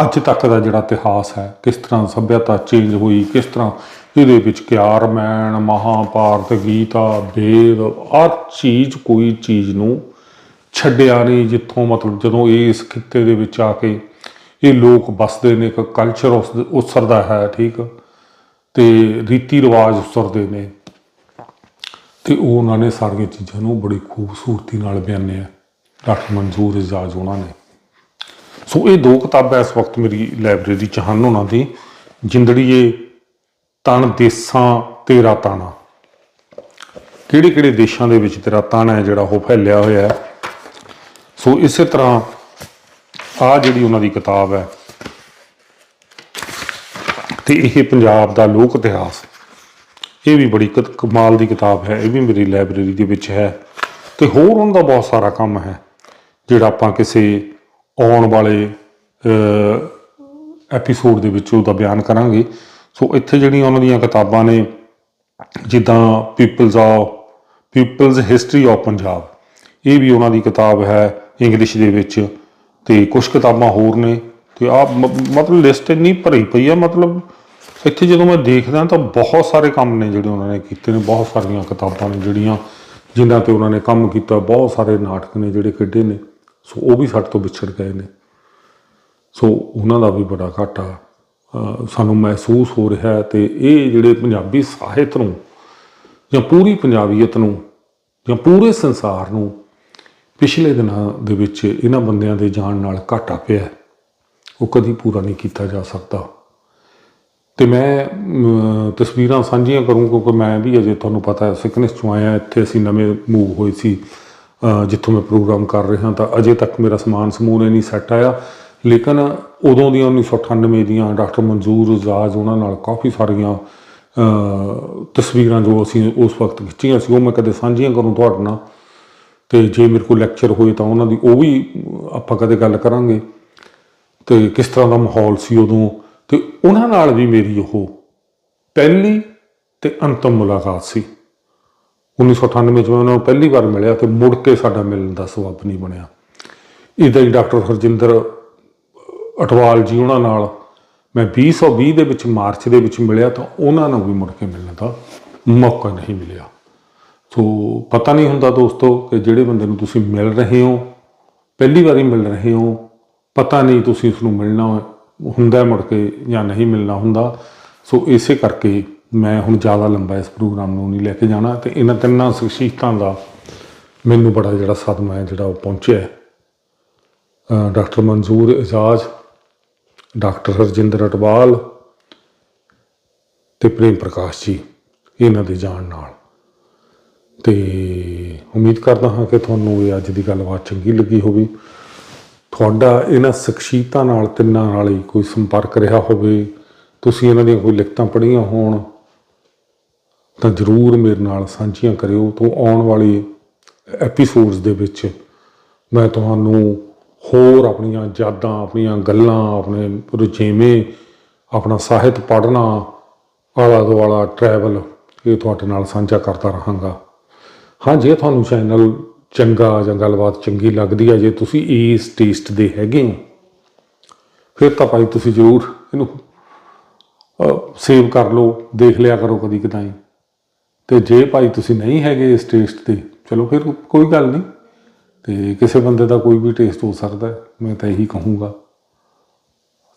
ਅੱਜ ਤੱਕ ਦਾ ਜਿਹੜਾ ਇਤਿਹਾਸ ਹੈ, ਕਿਸ ਤਰ੍ਹਾਂ ਸਭਿਅਤਾ ਚੇਂਜ ਹੋਈ, ਕਿਸ ਤਰ੍ਹਾਂ ਇਹਦੇ ਵਿੱਚ ਕਿਆਰਮੈਨ ਮਹਾਭਾਰਤ, ਗੀਤਾ, ਵੇਦ, ਹਰ ਚੀਜ਼ ਕੋਈ ਚੀਜ਼ ਨੂੰ ਛੱਡਿਆ ਨਹੀਂ, ਜਿੱਥੋਂ ਮਤਲਬ ਜਦੋਂ ਇਸ ਖਿੱਤੇ ਦੇ ਵਿੱਚ ਆ ਕੇ ਇਹ ਲੋਕ ਬਸਦੇ ਨੇ, ਇੱਕ ਕਲਚਰ ਉਸਰਦਾ ਹੈ, ਠੀਕ? ਤੇ ਰੀਤੀ ਰਿਵਾਜ ਉਸਰਦੇ ਨੇ। ਤੇ ਉਹ ਉਹਨਾਂ ਨੇ ਸਾਰੀਆਂ ਚੀਜ਼ਾਂ ਨੂੰ ਬੜੀ ਖੂਬਸੂਰਤੀ ਨਾਲ ਬਿਆਨਿਆ। ਡਾਕਟਰ ਮਨਜ਼ੂਰ ਇਜਾਜ਼ ਉਹਨਾਂ ਨੇ। ਸੋ ਇਹ ਦੋ ਕਿਤਾਬਾਂ ਇਸ ਵਕਤ ਮੇਰੀ ਲਾਇਬ੍ਰੇਰੀ ਚ ਹਨ ਉਹਨਾਂ ਦੀ ਜਿੰਦੜੀਏ ਤਣ ਦੇਸਾਂ ਤੇਰਾ ਤਾਣਾ। ਕਿਹੜੇ ਕਿਹੜੇ ਦੇਸ਼ਾਂ ਦੇ ਵਿੱਚ ਤੇਰਾ ਤਾਣਾ ਹੈ ਜਿਹੜਾ ਉਹ ਫੈਲਿਆ ਹੋਇਆ ਹੈ। ਸੋ ਇਸੇ ਤਰ੍ਹਾਂ ਆ ਜਿਹੜੀ ਉਹਨਾਂ ਦੀ ਕਿਤਾਬ ਹੈ, ਤੇ ਇਹ ਪੰਜਾਬ ਦਾ ਲੋਕ ਇਤਿਹਾਸ। ਇਹ ਵੀ ਬੜੀ ਕਮਾਲ ਦੀ ਕਿਤਾਬ ਹੈ, ਇਹ ਵੀ ਮੇਰੀ ਲਾਇਬ੍ਰੇਰੀ ਦੇ ਵਿੱਚ ਹੈ। ਤੇ ਹੋਰ ਉਹਨਾਂ ਦਾ ਬਹੁਤ ਸਾਰਾ ਕੰਮ ਹੈ, ਜਿਹੜਾ ਆਪਾਂ ਕਿਸੇ ਆਉਣ ਵਾਲੇ ਐਪੀਸੋਡ ਦੇ ਵਿੱਚ ਉਹਦਾ ਬਿਆਨ ਕਰਾਂਗੇ। ਸੋ ਇੱਥੇ ਜਿਹੜੀਆਂ ਉਹਨਾਂ ਦੀਆਂ ਕਿਤਾਬਾਂ ਨੇ, ਜਿੱਦਾਂ ਪੀਪਲਸ ਆ ਪੀਪਲਸ ਹਿਸਟਰੀ ਆਫ ਪੰਜਾਬ ਇਹ ਵੀ ਉਹਨਾਂ ਦੀ ਕਿਤਾਬ ਹੈ ਇੰਗਲਿਸ਼ ਦੇ ਵਿੱਚ। ਤੇ ਕੁਝ ਕਿਤਾਬਾਂ ਹੋਰ ਨੇ। ਤੇ ਆ ਮਤਲਬ ਲਿਸਟ ਇੰਨੀ ਭਰੀ ਪਈ ਆ, ਮਤਲਬ ਇੱਥੇ ਜਦੋਂ ਮੈਂ ਦੇਖਦਾ ਤਾਂ ਬਹੁਤ ਸਾਰੇ ਕੰਮ ਨੇ ਜਿਹੜੇ ਉਹਨਾਂ ਨੇ ਕੀਤੇ ਨੇ, ਬਹੁਤ ਸਾਰੀਆਂ ਕਿਤਾਬਾਂ ਨੇ ਜਿਹੜੀਆਂ, ਜਿਨ੍ਹਾਂ ਤੇ ਉਹਨਾਂ ਨੇ ਕੰਮ ਕੀਤਾ, ਬਹੁਤ ਸਾਰੇ ਨਾਟਕ ਨੇ ਜਿਹੜੇ ਖੇਡੇ ਨੇ। ਸੋ ਉਹ ਵੀ ਸਾਡੇ ਤੋਂ ਵਿਛੜ ਗਏ ਨੇ। ਸੋ ਉਹਨਾਂ ਦਾ ਵੀ ਬੜਾ ਘਾਟਾ ਸਾਨੂੰ ਮਹਿਸੂਸ ਹੋ ਰਿਹਾ ਹੈ ਤੇ ਇਹ ਜਿਹੜੇ ਪੰਜਾਬੀ ਸਾਹਿਤ ਨੂੰ ਜਾਂ ਪੂਰੀ ਪੰਜਾਬੀਅਤ ਨੂੰ ਜਾਂ ਪੂਰੇ ਸੰਸਾਰ ਨੂੰ ਪਿਛਲੇ ਦਿਨਾਂ ਦੇ ਵਿੱਚ ਇਹਨਾਂ ਬੰਦਿਆਂ ਦੇ ਜਾਣ ਨਾਲ ਘਾਟਾ ਪਿਆ ਉਹ ਕਦੀ ਪੂਰਾ ਨਹੀਂ ਕੀਤਾ ਜਾ ਸਕਦਾ। ਤੇ ਮੈਂ ਤਸਵੀਰਾਂ ਸਾਂਝੀਆਂ ਕਰੂੰ ਕਿਉਂਕਿ ਮੈਂ ਵੀ ਅਜੇ ਤੁਹਾਨੂੰ ਪਤਾ ਹੈ ਸਿਕਨਸ ਚੋਂ ਆਇਆ, ਇੱਥੇ ਅਸੀਂ ਨਵੇਂ ਮੂਵ ਹੋਏ ਸੀ। ਜਿੱਥੋਂ ਮੈਂ ਪ੍ਰੋਗਰਾਮ ਕਰ ਰਿਹਾ ਤਾਂ ਅਜੇ ਤੱਕ ਮੇਰਾ ਸਮਾਨ ਸਮੂਨ ਨਹੀਂ ਸੈੱਟ ਆਇਆ। ਲੇਕਿਨ ਉਦੋਂ ਦੀਆਂ 1998 ਦੀਆਂ ਡਾਕਟਰ ਮਨਜ਼ੂਰ ਇਜਾਜ਼ ਉਹਨਾਂ ਨਾਲ ਕਾਫੀ ਸਾਰੀਆਂ ਤਸਵੀਰਾਂ ਜੋ ਅਸੀਂ ਉਸ ਵਕਤ ਖਿੱਚੀਆਂ ਸੀ, ਉਹ ਮੈਂ ਕਦੇ ਸਾਂਝੀਆਂ ਕਰੂੰ ਤੁਹਾਡੇ ਨਾਲ। ਤੇ ਜੇ ਮੇਰੇ ਕੋਲ ਲੈਕਚਰ ਹੋਏ ਤਾਂ ਉਹਨਾਂ ਦੀ ਉਹ ਵੀ ਆਪਾਂ ਕਦੇ ਗੱਲ ਕਰਾਂਗੇ। ਤੇ ਕਿਸ ਤਰ੍ਹਾਂ ਦਾ ਮਾਹੌਲ ਸੀ ਉਦੋਂ? ਤੇ ਉਹਨਾਂ ਨਾਲ ਵੀ ਮੇਰੀ ਉਹ ਪਹਿਲੀ ਤੇ ਅੰਤਮ ਮੁਲਾਕਾਤ ਸੀ। 1998 ਚ ਮੈਂ ਉਹਨਾਂ ਨੂੰ ਪਹਿਲੀ ਵਾਰ ਮਿਲਿਆ ਤੇ ਮੁੜ ਕੇ ਸਾਡਾ ਮਿਲਣ ਦਾ ਸਬੱਬ ਨਹੀਂ ਬਣਿਆ। ਇਹਦਾ ਹੀ ਡਾਕਟਰ ਹਰਜਿੰਦਰ ਅਟਵਾਲ ਜੀ ਉਹਨਾਂ ਨਾਲ ਮੈਂ 2020 ਦੇ ਵਿੱਚ ਮਾਰਚ ਦੇ ਵਿੱਚ ਮਿਲਿਆ ਤਾਂ ਉਹਨਾਂ ਨੂੰ ਵੀ ਮੁੜ ਕੇ ਮਿਲਣ ਦਾ ਮੌਕਾ ਨਹੀਂ ਮਿਲਿਆ। ਸੋ ਪਤਾ ਨਹੀਂ ਹੁੰਦਾ ਦੋਸਤੋ ਕਿ ਜਿਹੜੇ ਬੰਦੇ ਨੂੰ ਤੁਸੀਂ ਮਿਲ ਰਹੇ ਹੋ, ਪਹਿਲੀ ਵਾਰੀ ਮਿਲ ਰਹੇ ਹੋ, ਪਤਾ ਨਹੀਂ ਤੁਸੀਂ ਉਸ ਨੂੰ ਮਿਲਣਾ ਹੁੰਦਾ ਮੁੜ ਕੇ ਜਾਂ ਨਹੀਂ ਮਿਲਣਾ ਹੁੰਦਾ। ਸੋ ਇਸੇ ਕਰਕੇ ਮੈਂ ਹੁਣ ਜ਼ਿਆਦਾ ਲੰਬਾ ਇਸ ਪ੍ਰੋਗਰਾਮ ਨੂੰ ਨਹੀਂ ਲੈ ਕੇ ਜਾਣਾ ਤੇ ਇਹਨਾਂ ਤਿੰਨਾਂ ਸ਼ਖਸੀਅਤਾਂ ਦਾ ਮੈਨੂੰ ਬੜਾ ਜਿਹੜਾ ਸਦਮਾ ਹੈ, ਜਿਹੜਾ ਉਹ ਪਹੁੰਚਿਆ ਡਾਕਟਰ ਮਨਜ਼ੂਰ ਇਜਾਜ਼, ਡਾਕਟਰ ਹਰਜਿੰਦਰ ਅਟਵਾਲ ਤੇ ਪ੍ਰੇਮ ਪ੍ਰਕਾਸ਼ ਜੀ, ਇਹਨਾਂ ਦੇ ਜਾਣ ਨਾਲ। ਤੇ ਉਮੀਦ ਕਰਦਾ ਹਾਂ ਕਿ ਤੁਹਾਨੂੰ ਇਹ ਅੱਜ ਦੀ ਗੱਲਬਾਤ ਚੰਗੀ ਲੱਗੀ ਹੋਵੇ। ਤੁਹਾਡਾ ਇਹਨਾਂ ਸ਼ਖਸੀਅਤਾਂ ਨਾਲ ਤਿੰਨਾਂ ਨਾਲ ਹੀ ਕੋਈ ਸੰਪਰਕ ਰਿਹਾ ਹੋਵੇ। ਤੁਸੀਂ ਇਹਨਾਂ ਦੀਆਂ ਕੋਈ ਲਿਖਤਾਂ ਪੜ੍ਹੀਆਂ ਹੋਣ ਤਾਂ ਜਰੂਰ ਮੇਰੇ ਨਾਲ ਸਾਂਝੀਆਂ ਕਰਿਓ ਤੋਂ ਆਉਣ ਵਾਲੇ ਐਪੀਸੋਡਸ ਦੇ ਵਿੱਚ ਮੈਂ ਤੁਹਾਨੂੰ ਹੋਰ ਆਪਣੀਆਂ ਯਾਦਾਂ, ਆਪਣੀਆਂ ਗੱਲਾਂ, ਆਪਣੇ ਰੁਝੇਵੇਂ, ਆਪਣਾ ਸਾਹਿਤ ਪੜ੍ਹਨਾ ਆਲਾ ਦੁਆਲਾ ਟਰੈਵਲ ਇਹ ਤੁਹਾਡੇ ਨਾਲ ਸਾਂਝਾ ਕਰਦਾ ਰਹਾਂਗਾ। ਹਾਂ, ਜੇ ਤੁਹਾਨੂੰ ਚੈਨਲ ਚੰਗਾ ਜਾਂ ਗੱਲਬਾਤ ਚੰਗੀ ਲੱਗਦੀ ਹੈ ਜੇ ਤੁਸੀਂ ਇਸ ਟੇਸਟ ਦੇ ਹੈਗੇ ਹੋ, ਫਿਰ ਤਾਂ ਭਾਈ ਤੁਸੀਂ ਜ਼ਰੂਰ ਇਹਨੂੰ ਸੇਵ ਕਰ ਲਓ, ਦੇਖ ਲਿਆ ਕਰੋ ਕਦੀ ਕਦਾਈ ਤੇ ਜੇ ਭਾਈ ਤੁਸੀਂ ਨਹੀਂ ਹੈਗੇ ਇਸ ਟੇਸਟ ਤੇ, ਚਲੋ ਫਿਰ ਕੋਈ ਗੱਲ ਨਹੀਂ। ਤੇ ਕਿਸੇ ਬੰਦੇ ਦਾ ਕੋਈ ਵੀ ਟੇਸਟ ਹੋ ਸਕਦਾ ਹੈ, ਮੈਂ ਤਾਂ ਇਹੀ ਕਹੂੰਗਾ।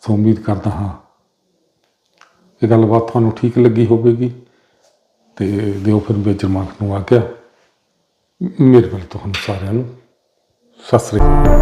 ਸੋ ਉਮੀਦ ਕਰਦਾ ਹਾਂ ਇਹ ਗੱਲਬਾਤ ਤੁਹਾਨੂੰ ਠੀਕ ਲੱਗੀ ਹੋਵੇਗੀ। ਤੇ ਦਿਓ ਫਿਰ ਬੇਜਰਮਾਨ ਨੂੰ ਆ ਗਿਆ ਮੇਰੇ ਵੱਲ ਤੁਹਾਨੂੰ ਸਾਰਿਆਂ ਨੂੰ ਸਤਿ ਸ੍ਰੀ ਅਕਾਲ।